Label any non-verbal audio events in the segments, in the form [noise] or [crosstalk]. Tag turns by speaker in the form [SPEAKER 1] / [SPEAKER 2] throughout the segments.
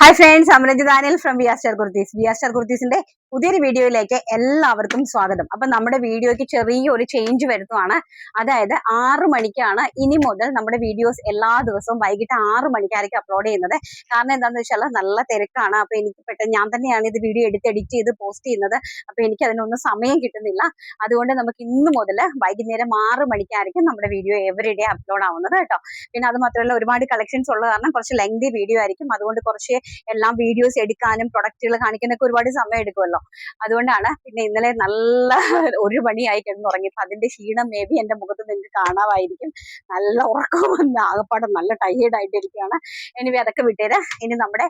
[SPEAKER 1] Hi friends Amaraj Daniel from V R star kurtis V star കുർത്തീസിന്റെ പുതിയൊരു വീഡിയോയിലേക്ക് എല്ലാവർക്കും സ്വാഗതം. അപ്പൊ നമ്മുടെ വീഡിയോയ്ക്ക് ചെറിയൊരു ചേഞ്ച് വരുത്തുവാണ്. അതായത് ആറ് മണിക്കാണ് ഇനി മുതൽ നമ്മുടെ വീഡിയോസ് എല്ലാ ദിവസവും വൈകിട്ട് ആറ് മണിക്കായിരിക്കും അപ്ലോഡ് ചെയ്യുന്നത്. കാരണം എന്താണെന്ന് വെച്ചാൽ നല്ല തിരക്കാണ്. അപ്പൊ എനിക്ക് പെട്ടെന്ന് ഞാൻ തന്നെയാണ് ഇത് വീഡിയോ എടുത്ത് എഡിറ്റ് ചെയ്ത് പോസ്റ്റ് ചെയ്യുന്നത്. അപ്പൊ എനിക്ക് അതിനൊന്നും സമയം കിട്ടുന്നില്ല. അതുകൊണ്ട് നമുക്ക് ഇന്ന് മുതൽ വൈകുന്നേരം ആറ് മണിക്കായിരിക്കും നമ്മുടെ വീഡിയോ എവറി ഡേ അപ്ലോഡ് ആവുന്നത് കേട്ടോ. പിന്നെ അത് മാത്രമല്ല ഒരുപാട് കളക്ഷൻസ് ഉള്ള കാരണം കുറച്ച് ലെങ്തി വീഡിയോ ആയിരിക്കും. അതുകൊണ്ട് കുറച്ച് എല്ലാം വീഡിയോസ് എടുക്കാനും പ്രൊഡക്റ്റുകൾ കാണിക്കാനൊക്കെ ഒരുപാട് സമയം എടുക്കുമല്ലോ. അതുകൊണ്ടാണ് പിന്നെ ഇന്നലെ നല്ല [laughs] ഒരു മണിയായി കിടന്നുറങ്ങി. അപ്പൊ അതിന്റെ ക്ഷീണം മേ ബി എന്റെ മുഖത്ത് നിങ്ങൾക്ക് കാണാമായിരിക്കും. നല്ല ഉറക്കം വന്ന് ആകപ്പാടെ നല്ല ടയേർഡ് ആയിട്ടിരിക്കുകയാണ്. എനിവേ അതൊക്കെ വിട്ടേര്. ഇനി നമ്മുടെ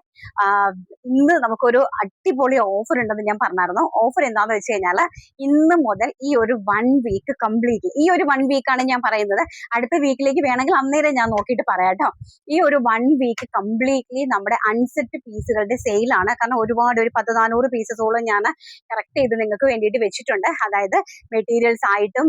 [SPEAKER 1] ഇന്ന് നമുക്കൊരു അടിപൊളി ഓഫർ ഉണ്ടെന്ന് ഞാൻ പറഞ്ഞായിരുന്നു. ഓഫർ എന്താന്ന് വെച്ച് കഴിഞ്ഞാൽ ഇന്ന് മുതൽ ഈ ഒരു വൺ വീക്ക് കംപ്ലീറ്റ്ലി ഈ ഒരു വൺ വീക്കാണ് ഞാൻ പറയുന്നത്. അടുത്ത വീക്കിലേക്ക് വേണമെങ്കിൽ അന്നേരം ഞാൻ നോക്കിയിട്ട് പറയാം കേട്ടോ ഈ ഒരു വൺ വീക്ക് കംപ്ലീറ്റ്ലി നമ്മുടെ അൺസെറ്റ് പീസുകളുടെ സെയിലാണ് കാരണം ഒരുപാട് ഒരു പത്ത് നാനൂറ് പീസസോളം ഞാൻ കറക്റ്റ് ചെയ്ത് നിങ്ങൾക്ക് വേണ്ടിയിട്ട് വെച്ചിട്ടുണ്ട്. അതായത് മെറ്റീരിയൽസ് ആയിട്ടും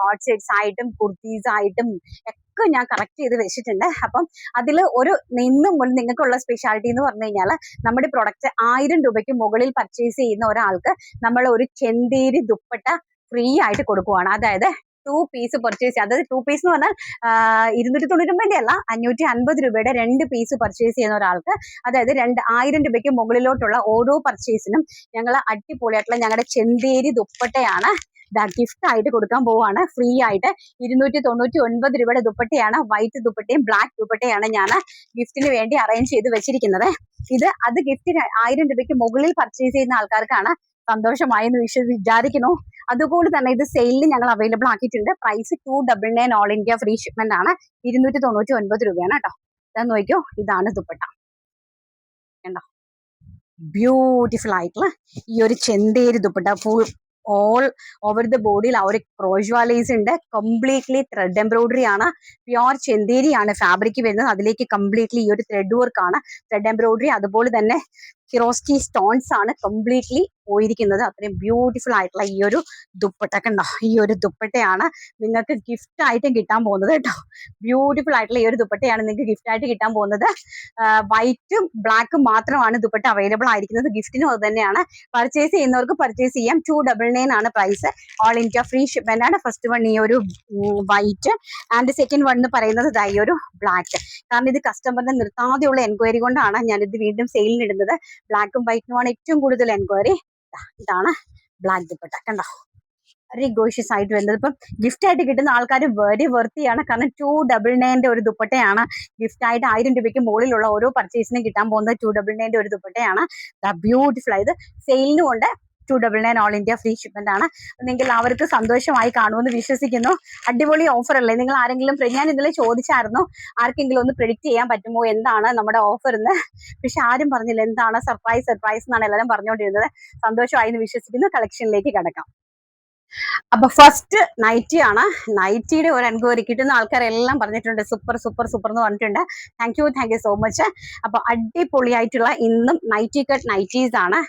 [SPEAKER 1] കോട്ട് സെറ്റ്സ് ആയിട്ടും കുർത്തീസ് ആയിട്ടും ഒക്കെ ഞാൻ കറക്റ്റ് ചെയ്ത് വെച്ചിട്ടുണ്ട്. അപ്പം അതിൽ ഒരു നിന്നും നിങ്ങൾക്കുള്ള സ്പെഷ്യാലിറ്റി എന്ന് പറഞ്ഞു കഴിഞ്ഞാൽ നമ്മുടെ പ്രൊഡക്റ്റ് ആയിരം രൂപയ്ക്ക് മുകളിൽ പർച്ചേസ് ചെയ്യുന്ന ഒരാൾക്ക് നമ്മൾ ഒരു ചെന്തേരി ദുപ്പട്ട ഫ്രീ ആയിട്ട് കൊടുക്കുവാണ്. അതായത് ടു പീസ് പർച്ചേസ് അതായത് ടു പീസ് എന്ന് പറഞ്ഞാൽ ഇരുന്നൂറ്റി തൊണ്ണൂറ്റി അല്ല അഞ്ഞൂറ്റി അൻപത് രൂപയുടെ രണ്ട് പീസ് പർച്ചേസ് ചെയ്യുന്ന ഒരാൾക്ക്. അതായത് രണ്ട് ആയിരം രൂപയ്ക്ക് മുകളിലോട്ടുള്ള ഓരോ പർച്ചേസിനും ഞങ്ങൾ അടിപൊളിയായിട്ടുള്ള ഞങ്ങളുടെ ചെന്തേരി ദുപ്പട്ടയാണ് ഗിഫ്റ്റ് ആയിട്ട് കൊടുക്കാൻ പോവാണ്. ഫ്രീ ആയിട്ട് ഇരുന്നൂറ്റി തൊണ്ണൂറ്റി ഒൻപത് രൂപയുടെ ദുപ്പട്ടയാണ് വൈറ്റ് ദുപ്പട്ടയും ബ്ലാക്ക് ദുപ്പട്ടയാണ് ഞാൻ ഗിഫ്റ്റിന് വേണ്ടി അറേഞ്ച് ചെയ്ത് വെച്ചിരിക്കുന്നത്. ഇത് അത് ഗിഫ്റ്റിന് ആയിരം രൂപയ്ക്ക് മുകളിൽ പർച്ചേസ് ചെയ്യുന്ന ആൾക്കാർക്കാണ് സന്തോഷമായി എന്ന് വിശ്വ വിചാരിക്കുന്നു. അതുപോലെ തന്നെ ഇത് സെയിലിൽ ഞങ്ങൾ അവൈലബിൾ ആക്കിയിട്ടുണ്ട്. Price two double nine all India free shipment ആണ്. ഇരുന്നൂറ്റി തൊണ്ണൂറ്റി ഒൻപത് രൂപയാണ് കേട്ടോ. ഇതാ നോക്കിയോ? ഇതാണ് ദുപ്പട്ട. കണ്ടോ? ബ്യൂട്ടിഫുൾ ആയിട്ടുള്ള ഈ ഒരു Chanderi dupatta. Full all over the ബോഡിയിൽ ആ ഒരു ക്രോഷ്വാലൈസ് ഉണ്ട്. കംപ്ലീറ്റ്ലി ത്രെഡ് എംബ്രോയിഡറി ആണ്. പ്യുവർ ചെന്തേരിയാണ് ഫാബ്രിക് വരുന്നത്. അതിലേക്ക് കംപ്ലീറ്റ്ലി ഈ ഒരു ത്രെഡ് വർക്ക് ആണ്. ത്രെഡ് എംബ്രോയിഡറി അതുപോലെ തന്നെ കിറോസ്കി സ്റ്റോൺസ് ആണ്. കംപ്ലീറ്റ്ലി പോയിരിക്കുന്നത്. അത്രയും ബ്യൂട്ടിഫുൾ ആയിട്ടുള്ള ഈ ഒരു ദുപ്പട്ട കണ്ടോ? ഈ ഒരു ദുപ്പട്ടയാണ് നിങ്ങൾക്ക് ഗിഫ്റ്റ് ആയിട്ടും കിട്ടാൻ പോകുന്നത് കേട്ടോ. ബ്യൂട്ടിഫുൾ ആയിട്ടുള്ള ഈ ഒരു ദുപ്പട്ടയാണ് നിങ്ങൾക്ക് ഗിഫ്റ്റ് ആയിട്ട് കിട്ടാൻ പോകുന്നത്. വൈറ്റും ബ്ലാക്കും മാത്രമാണ് ദുപ്പട്ട അവൈലബിൾ ആയിരിക്കുന്നത്. ഗിഫ്റ്റിനും അത് തന്നെയാണ്. പർച്ചേസ് ചെയ്യുന്നവർക്ക് പർച്ചേസ് ചെയ്യാം. ടു ഡബിൾ നയൻ ആണ് price all India free shipment ആണ്. ഫസ്റ്റ് വൺ ഈ ഒരു വൈറ്റ് ആൻഡ് സെക്കൻഡ് വൺ എന്ന് പറയുന്നത് ഈ ഒരു ബ്ലാക്ക് കാരണം ഇത് കസ്റ്റമറിന്റെ നിർത്താതെയുള്ള എൻക്വയറി കൊണ്ടാണ് ഞാനിത് വീണ്ടും സെയിലിന് ഇടുന്നത്. ബ്ലാക്കും വൈറ്റിനുമാണ് ഏറ്റവും കൂടുതൽ എൻക്വയറി ഇതാണ് ബ്ലാക്ക് ദുപ്പട്ട കണ്ടോ? വെരി ഗോഷ്യസ് ആയിട്ട് വരുന്നത്. ഇപ്പം ഗിഫ്റ്റ് ആയിട്ട് കിട്ടുന്ന ആൾക്കാർ വെരി വെർത്തിയാണ് കാരണം ടു ഡബിൾ നയന്റെ ഒരു ദുപ്പട്ടയാണ് ഗിഫ്റ്റ് ആയിട്ട് ആയിരം രൂപയ്ക്ക് മുകളിലുള്ള ഓരോ പർച്ചേസിനും കിട്ടാൻ പോകുന്നത് ടു ഡബിൾ നയന്റെ ഒരു ദുപ്പട്ടയാണ്. ബ്യൂട്ടിഫുൾ ആയത് സെയിലിനും ഉണ്ട്. Two double nine all India free shipment ആണ്. നിങ്ങൾ അവർക്ക് സന്തോഷമായി കാണുമെന്ന് വിശ്വസിക്കുന്നു. അടിപൊളി ഓഫർ അല്ലേ? നിങ്ങൾ ആരെങ്കിലും ഞാൻ ഇന്നലെ ചോദിച്ചായിരുന്നു ആർക്കെങ്കിലും ഒന്ന് പ്രിഡിക്ട് ചെയ്യാൻ പറ്റുമോ? എന്താണ് നമ്മുടെ ഓഫർ എന്ന്? പക്ഷെ ആരും പറഞ്ഞില്ല എന്താണ് സർപ്രൈസ് സർപ്രൈസ് എന്നാണ് എല്ലാവരും പറഞ്ഞുകൊണ്ടിരുന്നത്. സന്തോഷമായി എന്ന് വിശ്വസിക്കുന്നു. കളക്ഷനിലേക്ക് കിടക്കാം. അപ്പൊ ഫസ്റ്റ് നൈറ്റി ആണ്. നൈറ്റിയുടെ ഒരു എൻക്വയറി കിട്ടുന്ന ആൾക്കാരെല്ലാം പറഞ്ഞിട്ടുണ്ട്. സൂപ്പർ സൂപ്പർ സൂപ്പർ എന്ന് പറഞ്ഞിട്ടുണ്ട്. Thank you thank you so much അപ്പൊ അടിപൊളിയായിട്ടുള്ള ഇന്നും നൈറ്റി കട്ട് നൈറ്റീസ് ആണ്.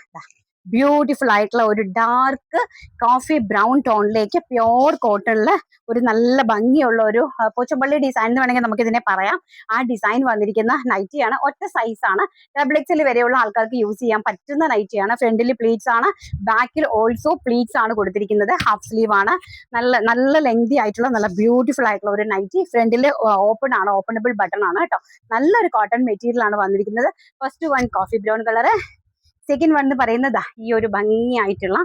[SPEAKER 1] ബ്യൂട്ടിഫുൾ ആയിട്ടുള്ള ഒരു ഡാർക്ക് കോഫി ബ്രൗൺ ടോണിലേക്ക് പ്യോർ കോട്ടണിൽ ഒരു നല്ല ഭംഗിയുള്ള ഒരു പൂച്ചപ്പള്ളി ഡിസൈൻ എന്ന് വേണമെങ്കിൽ നമുക്ക് ഇതിനെ പറയാം. ആ ഡിസൈൻ വന്നിരിക്കുന്ന നൈറ്റിയാണ് ഒറ്റ സൈസ് ആണ്. ഡബിൾ എക്സൽ വരെയുള്ള ആൾക്കാർക്ക് യൂസ് ചെയ്യാൻ പറ്റുന്ന നൈറ്റിയാണ് ഫ്രണ്ടിൽ പ്ലീറ്റ്സ് ആണ്. ബാക്കിൽ ഓൾസോ പ്ലീറ്റ്സ് ആണ് കൊടുത്തിരിക്കുന്നത്. ഹാഫ് സ്ലീവ് ആണ്. നല്ല നല്ല ലെങ്തി ആയിട്ടുള്ള നല്ല ബ്യൂട്ടിഫുൾ ആയിട്ടുള്ള ഒരു നൈറ്റി ഫ്രണ്ടിൽ ഓപ്പൺ ആണ്. ഓപ്പണബിൾ ബട്ടൺ ആണ് കേട്ടോ. നല്ലൊരു കോട്ടൺ മെറ്റീരിയൽ ആണ് വന്നിരിക്കുന്നത്. First one coffee brown colour second one എന്ന് പറയുന്നത് ഈ ഒരു ഭംഗിയായിട്ടുള്ള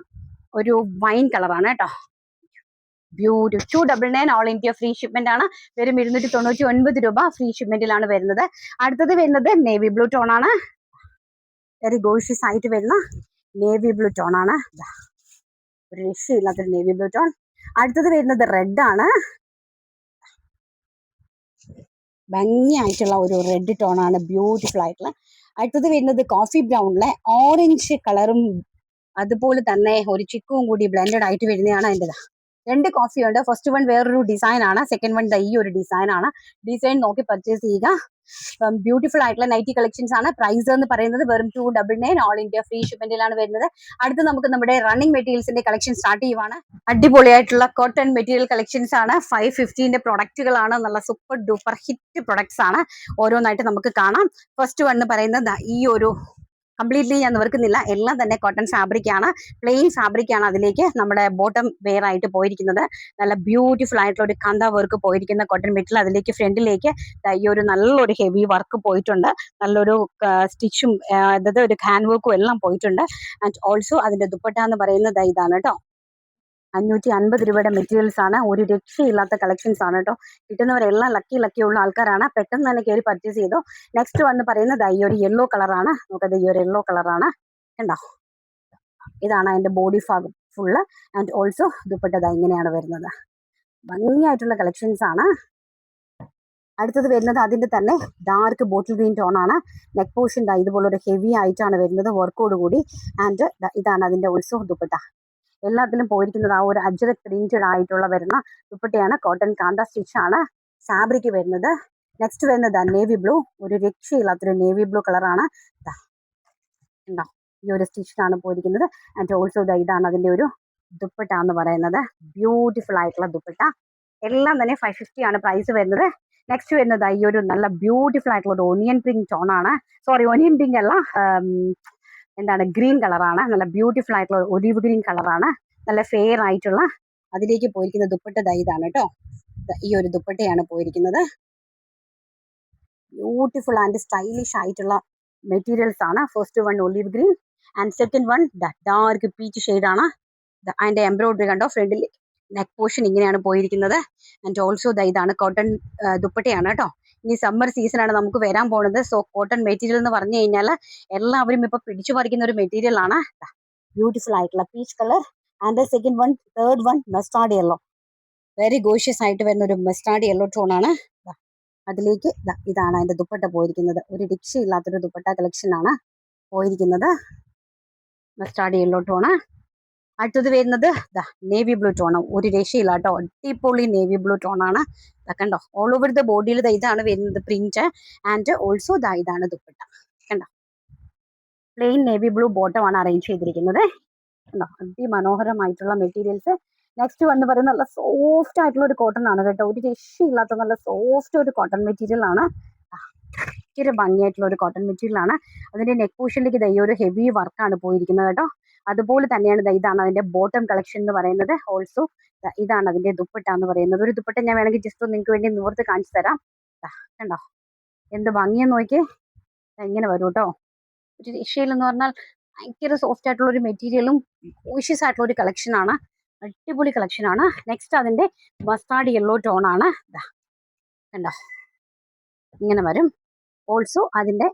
[SPEAKER 1] ഒരു വൈൻ കളറാണ് കേട്ടോ. Beauty two double nine all India free shipment ആണ്. വെറും ഇരുന്നൂറ്റി തൊണ്ണൂറ്റി ഒൻപത് രൂപ ഫ്രീ ഷിപ്മെന്റിലാണ് വരുന്നത്. അടുത്തത് വരുന്നത് നേവി ബ്ലൂ ടോൺ ആണ്. വെരി ഗോഷ്യസ് ആയിട്ട് വരുന്ന നേവി ബ്ലൂ ടോൺ ആണ്. ഒരു രക്ഷയില്ലാത്തൊരു നേവി ബ്ലൂ ടോൺ അടുത്തത് വരുന്നത് റെഡ് ആണ്. ഭംഗിയായിട്ടുള്ള ഒരു റെഡ് ടോൺ ആണ്. ബ്യൂട്ടിഫുൾ ആയിട്ടുള്ള അടുത്തത് വരുന്നത് കോഫി ബ്രൗണിലെ ഓറഞ്ച് കളറും അതുപോലെ തന്നെ ഒരു ചിക്കും കൂടി ബ്ലെൻഡഡ് ആയിട്ട് വരുന്നതാണ് അതിന്റെ രണ്ട് കോഫി ഉണ്ട്. ഫസ്റ്റ് വൺ വേറൊരു ഡിസൈൻ ആണ്. സെക്കൻഡ് വൺ ഈ ഒരു ഡിസൈൻ ആണ്. ഡിസൈൻ നോക്കി പർച്ചേസ് ചെയ്യുക. ബ്യൂട്ടിഫുൾ ആയിട്ടുള്ള നൈറ്റി കളക്ഷൻസ് ആണ്. പ്രൈസ് എന്ന് പറയുന്നത് വെറും two double nine all India free ഷിപ്മെന്റിലാണ് വരുന്നത്. അടുത്ത് നമുക്ക് നമ്മുടെ റണ്ണിംഗ് മെറ്റീരിയൽസിന്റെ കളക്ഷൻ സ്റ്റാർട്ട് ചെയ്യുവാണ്. അടിപൊളിയായിട്ടുള്ള കോട്ടൺ മെറ്റീരിയൽ കളക്ഷൻസ് ആണ്. ഫൈവ് ഫിഫ്റ്റീന്റെ പ്രൊഡക്റ്റുകളാണ് നല്ല സൂപ്പർ ഡൂപ്പർ ഹിറ്റ് പ്രൊഡക്ട്സ് ആണ്. ഓരോന്നായിട്ട് നമുക്ക് കാണാം. ഫസ്റ്റ് വൺ പറയുന്നത് ദാ ഈ ഒരു കംപ്ലീറ്റ്ലി ഞാൻ നിവർക്കുന്നില്ല എല്ലാം തന്നെ കോട്ടൺ ഫാബ്രിക് ആണ്. പ്ലെയിൻ ഫാബ്രിക് ആണ് അതിലേക്ക് നമ്മുടെ ബോട്ടം വെയർ ആയിട്ട് പോയിരിക്കുന്നത്. നല്ല ബ്യൂട്ടിഫുൾ ആയിട്ടുള്ള ഒരു കന്ത വർക്ക് പോയിരിക്കുന്ന കോട്ടൺ മെറ്റീരിയൽ അതിലേക്ക് ഫ്രണ്ടിലേക്ക് ഈ ഒരു നല്ലൊരു ഹെവി വർക്ക് പോയിട്ടുണ്ട്. നല്ലൊരു സ്റ്റിച്ചും അതായത് ഒരു ഹാൻഡ് വർക്കും എല്ലാം പോയിട്ടുണ്ട്. ആൻഡ് ഓൾസോ അതിന്റെ ദുപ്പട്ട എന്ന് പറയുന്നത് ഇതാണ് കേട്ടോ. അഞ്ഞൂറ്റി അൻപത് രൂപയുടെ മെറ്റീരിയൽസ് ആണ്. ഒരു രക്ഷയില്ലാത്ത കളക്ഷൻസ് ആണ് കേട്ടോ കിട്ടുന്നവരെല്ലാം ലക്കി ലക്കി ഉള്ള ആൾക്കാരാണ്. പെട്ടെന്ന് തന്നെ കയറി പർച്ചേസ് ചെയ്തു. നെക്സ്റ്റ് വന്ന് പറയുന്നത് ഈ ഒരു യെല്ലോ കളറാണ് നമുക്കത് ഈ ഒരു യെല്ലോ കളറാണ് കണ്ടോ? ഇതാണ് അതിന്റെ ബോഡി ഭാഗം ഫുള്ള് ആൻഡ് ഓൾസോ ദുപ്പട്ടത് ഇങ്ങനെയാണ് വരുന്നത്. ഭംഗിയായിട്ടുള്ള കളക്ഷൻസ് ആണ്. അടുത്തത് വരുന്നത് അതിന്റെ തന്നെ ഡാർക്ക് ബോട്ടിൽ ഗ്രീൻ ടോൺ ആണ്. നെക്ക് പോർഷൻ ഇതുപോലൊരു ഹെവി ആയിട്ടാണ് വരുന്നത് വർക്കോട് കൂടി. ആൻഡ് ഇതാണ് അതിന്റെ ഓൾസോ ദുപ്പട്ട. എല്ലാത്തിലും പോയിരിക്കുന്നത് ആ ഒരു അജ്ര പ്രിന്റഡ് ആയിട്ടുള്ള വരുന്ന ദുപ്പട്ടയാണ്. കോട്ടൺ കാന്ത സ്റ്റിച്ച് ആണ് ഫാബ്രിക് വരുന്നത്. നെക്സ്റ്റ് വരുന്നത് നേവി ബ്ലൂ ഒരു രക്ഷയില്ലാത്തൊരു നേവി ബ്ലൂ കളറാണ് ഉണ്ടോ ഈ ഒരു സ്റ്റിച്ചിലാണ് പോയിരിക്കുന്നത്. ആൻഡ് ഓൾസോ ഇതാണ് അതിന്റെ ഒരു ദുപ്പട്ട എന്ന് പറയുന്നത്. ബ്യൂട്ടിഫുൾ ആയിട്ടുള്ള ദുപ്പട്ട. എല്ലാം തന്നെ ഫൈവ് ഫിഫ്റ്റി ആണ് പ്രൈസ് വരുന്നത്. നെക്സ്റ്റ് വരുന്നത് ഈ ഒരു നല്ല ബ്യൂട്ടിഫുൾ ആയിട്ടുള്ള ഒരു ഒനിയൻ പിങ്ക് ടോൺ ആണ്. സോറി ഒനിയൻ പിങ്ക് അല്ല എന്താണ് ഗ്രീൻ കളറാണ്. നല്ല ബ്യൂട്ടിഫുൾ ആയിട്ടുള്ള ഒലിവ് ഗ്രീൻ കളറാണ്. നല്ല ഫെയർ ആയിട്ടുള്ള അതിലേക്ക് പോയിരിക്കുന്ന ദുപ്പട്ട ദാ ഇതാണ് കേട്ടോ ഈ ഒരു ദുപ്പട്ടയാണ് പോയിരിക്കുന്നത്. ബ്യൂട്ടിഫുൾ ആൻഡ് സ്റ്റൈലിഷ് ആയിട്ടുള്ള മെറ്റീരിയൽസ് ആണ്. First one olive green and second one dark peach ഷെയ്ഡാണ് അതിന്റെ എംബ്രോയിഡറി കണ്ടോ? ഫ്രണ്ടിൽ നെക്ക് പോർഷൻ ഇങ്ങനെയാണ് പോയിരിക്കുന്നത്. ആൻഡ് ഓൾസോ ദ ഇതാണ് കോട്ടൺ ദുപ്പട്ടയാണ് കേട്ടോ ഇനി സമ്മർ സീസൺ ആണ് നമുക്ക് വരാൻ പോകുന്നത് സോ കോട്ടൺ മെറ്റീരിയൽ എന്ന് പറഞ്ഞു കഴിഞ്ഞാൽ എല്ലാവരും ഇപ്പൊ പിടിച്ചു പറിക്കുന്ന ഒരു മെറ്റീരിയൽ ആണ്. ബ്യൂട്ടിഫുൾ ആയിട്ടുള്ള peach colour and second one third one mustard yellow very gorgeous ആയിട്ട് വരുന്ന ഒരു മസ്റ്റാർഡ് യെല്ലോ ടോൺ ആണ്. അതിലേക്ക് ഇതാണ് അതിന്റെ ദുപ്പട്ട പോയിരിക്കുന്നത്. ഒരു രക്ഷയില്ലാത്തൊരു ദുപ്പട്ട കളക്ഷൻ ആണ് പോയിരിക്കുന്നത്. മസ്റ്റാർഡ് യെല്ലോ ടോണ് അടുത്തത് വരുന്നത് നേവി ബ്ലൂ ടോണ് ഒരു രക്ഷയില്ല കേട്ടോ അടിപൊളി നേവി ബ്ലൂ ദാ കണ്ടോ? ഓൾ ഓവർ ദ ബോഡിയിൽ ഇതാണ് വരുന്നത് പ്രിന്റ് ആൻഡ് ഓൾസോ ദാ ഇതാണ് ദുപ്പട്ട. കണ്ടോ? പ്ലെയിൻ നേവി ബ്ലൂ ബോട്ടം ആണ് അറേഞ്ച് ചെയ്തിരിക്കുന്നത്. കണ്ടോ? അതിമനോഹരമായിട്ടുള്ള മെറ്റീരിയൽസ് നെക്സ്റ്റ് വന്ന് പറയുന്നത് നല്ല സോഫ്റ്റ് ആയിട്ടുള്ള ഒരു കോട്ടൺ ആണ് കേട്ടോ. ഒരു രക്ഷയില്ലാത്ത നല്ല സോഫ്റ്റ് ഒരു കോട്ടൺ മെറ്റീരിയൽ ആണ്. ഭംഗിയായിട്ടുള്ള ഒരു കോട്ടൺ മെറ്റീരിയൽ ആണ്. അതിന്റെ നെക്ക് പോർഷനിലേക്ക് ഇതായി ഒരു ഹെവി വർക്കാണ് പോയിരിക്കുന്നത് കേട്ടോ. അതുപോലെ തന്നെയാണ് ഇതാണ് അതിന്റെ ബോട്ടം കളക്ഷൻ എന്ന് പറയുന്നത്. ഓൾസോ ഇതാണ് അതിന്റെ ദുപ്പട്ട എന്ന് പറയുന്നത്. ഒരു ദുപ്പട്ട ഞാൻ വേണമെങ്കിൽ ജസ്റ്റ് നിങ്ങൾക്ക് വേണ്ടി നിവർത്ത് കാണിച്ചു തരാം. കണ്ടോ? എന്ത് ഭംഗിയെന്ന് നോക്കിയേ. ഇങ്ങനെ വരും കേട്ടോ. ഒരു രക്ഷയിൽ എന്ന് പറഞ്ഞാൽ ഭയങ്കര സോഫ്റ്റ് ആയിട്ടുള്ള ഒരു മെറ്റീരിയലും കോഷ്യസ് ആയിട്ടുള്ള ഒരു കളക്ഷൻ ആണ്. അടിപൊളി കളക്ഷൻ ആണ്. നെക്സ്റ്റ് അതിന്റെ മസ്റ്റാർഡ് യെല്ലോ ടോൺ ആണ്. കണ്ടോ? ഇങ്ങനെ വരും. ഓൾസോ അതിന്റെ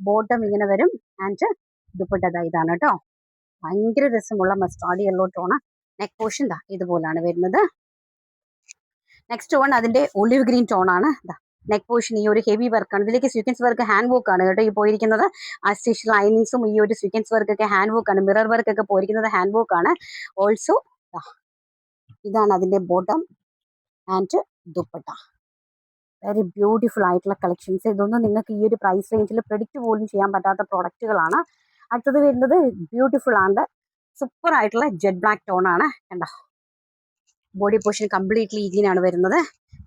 [SPEAKER 1] ബോട്ടം ഇങ്ങനെ വരും. ആൻഡ് ദുപ്പട്ട ഇതാണ് കേട്ടോ. ഭയങ്കര രസമുള്ള മസ്റ്റാർഡ് യെല്ലോ നെക്ക് പോഷൻ ദാ ഇതുപോലാണ് വരുന്നത്. നെക്സ്റ്റ് വൺ അതിന്റെ ഒലിവ് ഗ്രീൻ ടോൺ ആണ്. നെക്ക് പോഷൻ ഈ ഒരു ഹെവി വർക്കാണ് ഇതിലേക്ക് സ്വീക്വൻസ് വർക്ക് ഹാൻഡ് വർക്ക് ആണ് കേട്ടോ ഈ പോയിരിക്കുന്നത്. ആ സ്റ്റിച്ച് ലൈനിങ്സും ഈ ഒരു സ്വീക്വൻസ് വർക്ക് ഒക്കെ ഹാൻഡ് വർക്ക് ആണ്. മിറർ വർക്ക് ഒക്കെ പോയിരിക്കുന്നത് ഹാൻഡ് വർക്ക് ആണ് ഓൾസോ ഇതാണ് അതിന്റെ bottom and dupatta. Very beautiful ആയിട്ടുള്ള കളക്ഷൻസ് ഇതൊന്നും നിങ്ങൾക്ക് ഈ ഒരു പ്രൈസ് റേഞ്ചിൽ പ്രെഡിക്റ്റ് പോലും ചെയ്യാൻ പറ്റാത്ത പ്രോഡക്റ്റുകളാണ് അടുത്തത് വരുന്നത് ബ്യൂട്ടിഫുൾ ആണ് സൂപ്പർ ആയിട്ടുള്ള ജെറ്റ് ബ്ലാക്ക് ടോൺ ആണ്. കണ്ടോ? ബോഡി പോർഷൻ കംപ്ലീറ്റ്ലി ഇതിനാണ് വരുന്നത്.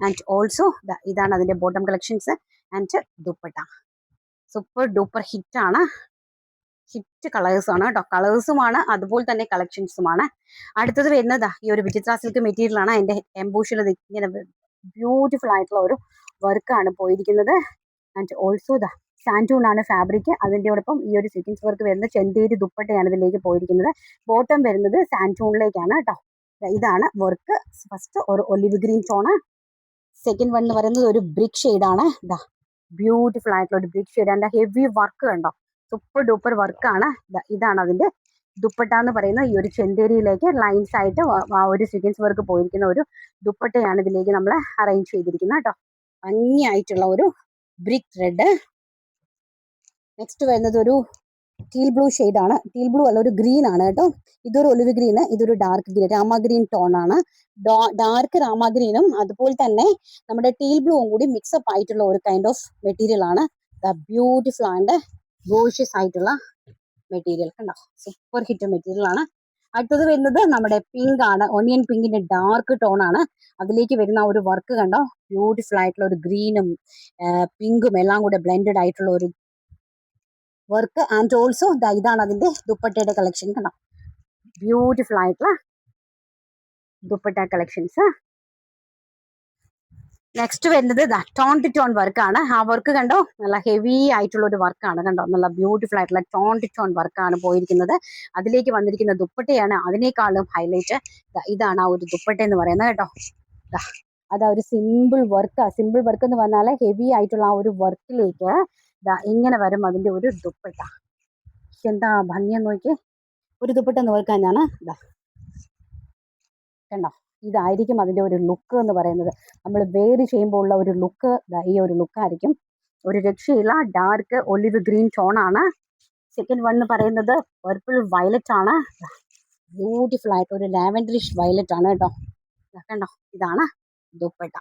[SPEAKER 1] ആൻഡ് ഓൾസോ ഇതാണ് അതിന്റെ bottom collections and dupatta. Super duper hit ആണ്. ഹിറ്റ് കളേഴ്സ് ആണ് കേട്ടോ കളേഴ്സുമാണ് അതുപോലെ തന്നെ കളക്ഷൻസുമാണ് അടുത്തത് വരുന്നത് ഈ ഒരു വിചിത്ര സിൽക്ക് മെറ്റീരിയൽ ആണ്. അതിന്റെ എംബൂഷിൽ ഇങ്ങനെ ബ്യൂട്ടിഫുൾ ആയിട്ടുള്ള ഒരു വർക്കാണ് പോയിരിക്കുന്നത്. ആൻഡ് ഓൾസോ ദ സാന്റൂൺ ആണ് ഫാബ്രിക്. അതിന്റെ ഒപ്പം ഈ ഒരു സീക്വൻസ് വർക്ക് വരുന്നത് ചെന്തേരി ദുപ്പട്ടയാണ് ഇതിലേക്ക് പോയിരിക്കുന്നത്. ബോട്ടം വരുന്നത് സാന്റൂണിലേക്കാണ് കേട്ടോ ഇതാണ് വർക്ക്. ഫസ്റ്റ് ഒരു olive green tone. Second one എന്ന് പറയുന്നത് ഒരു ബ്രിക്ക് ഷെയ്ഡാണ്. ഇതാ ബ്യൂട്ടിഫുൾ ആയിട്ടുള്ള ഒരു ബ്രിക് ഷെയ്ഡ്. അതിന്റെ ഹെവി വർക്ക് കണ്ടോ? സൂപ്പർ ഡൂപ്പർ വർക്കാണ് ഇതാണ് അതിന്റെ ദുപ്പട്ട എന്ന് പറയുന്ന ഈ ഒരു ചെന്തേരിയിലേക്ക് ലൈൻസ് ആയിട്ട് ആ ഒരു സീക്വൻസ് വർക്ക് പോയിരിക്കുന്ന ഒരു ദുപ്പട്ടയാണ് ഇതിലേക്ക് നമ്മൾ അറേഞ്ച് ചെയ്തിരിക്കുന്നത് കേട്ടോ ഭംഗിയായിട്ടുള്ള ഒരു ബ്രിക് റെഡ് നെക്സ്റ്റ് വരുന്നത് ഒരു ടീൽ ബ്ലൂ ആണ്. ടീൽ ബ്ലൂ അല്ല ഒരു ഗ്രീൻ ആണ് കേട്ടോ. ഇതൊരു ഒലിവ് ഗ്രീൻ ഇതൊരു dark green rama green tone ആണ്. ഡാർക്ക് രാമ ഗ്രീനും അതുപോലെ തന്നെ നമ്മുടെ ടീൽ ബ്ലൂവും കൂടി മിക്സപ്പ് ആയിട്ടുള്ള ഒരു കൈൻഡ് ഓഫ് മെറ്റീരിയൽ ആണ്. ദ ബ്യൂട്ടിഫുൾ ആൻഡ് ഗോഷ്യസ് ആയിട്ടുള്ള മെറ്റീരിയൽ കണ്ടോ? സൂപ്പർ ഹിറ്റ് മെറ്റീരിയൽ ആണ്. അടുത്തത് വരുന്നത് നമ്മുടെ പിങ്ക് ആണ്. ഒനിയൻ പിങ്കിന്റെ ഡാർക്ക് ടോൺ ആണ്. അതിലേക്ക് വരുന്ന ഒരു വർക്ക് കണ്ടോ? ബ്യൂട്ടിഫുൾ ആയിട്ടുള്ള ഒരു ഗ്രീനും പിങ്കും എല്ലാം കൂടെ ബ്ലെൻഡഡ് ആയിട്ടുള്ള ഒരു വർക്ക് ആൻഡ് ഓൾസോ ഇതാണ് അതിന്റെ ദുപ്പട്ടയുടെ കളക്ഷൻ കണ്ടോ? ബ്യൂട്ടിഫുൾ ആയിട്ടുള്ള ദുപ്പട്ട കളക്ഷൻസ് നെക്സ്റ്റ് വരുന്നത് ടോൺ ടു ടോൺ വർക്കാണ് ആ വർക്ക് കണ്ടോ? നല്ല ഹെവി ആയിട്ടുള്ള ഒരു വർക്കാണ് കണ്ടോ? നല്ല ബ്യൂട്ടിഫുൾ ആയിട്ടുള്ള ടോൺ ടു ടോൺ വർക്കാണ് പോയിരിക്കുന്നത്. അതിലേക്ക് വന്നിരിക്കുന്ന ദുപ്പട്ടയാണ് അതിനേക്കാളും ഹൈലൈറ്റ് ഇതാണ് ആ ഒരു ദുപ്പട്ട എന്ന് പറയുന്നത് കേട്ടോ. അതാ ഒരു സിമ്പിൾ വർക്ക് സിമ്പിൾ വർക്ക് എന്ന് പറഞ്ഞാൽ ഹെവി ആയിട്ടുള്ള ആ ഒരു വർക്കിലേക്ക് ഇങ്ങനെ വരും അതിന്റെ ഒരു ദുപ്പട്ട. എന്താ ഭംഗിയെന്ന് നോക്കി ഒരു ദുപ്പട്ട നോക്കാൻ ഞാൻ ഇതാ കണ്ടോ? ഇതായിരിക്കും അതിന്റെ ഒരു ലുക്ക് എന്ന് പറയുന്നത്. നമ്മൾ വേര് ചെയ്യുമ്പോൾ ഉള്ള ഒരു ലുക്ക് ഈ ഒരു ലുക്കായിരിക്കും ഒരു രക്ഷയില്ല ഡാർക്ക് ഒലിവ് ഗ്രീൻ ടോൺ ആണ്. സെക്കൻഡ് വൺ എന്ന് പറയുന്നത് പർപ്പിൾ വയലറ്റ് ആണ്. ബ്യൂട്ടിഫുൾ ആയിട്ട് ഒരു ലാവൻഡറിഷ് വയലറ്റ് ആണ് കേട്ടോ. കണ്ടോ? ഇതാണ് ദുപ്പട്ട.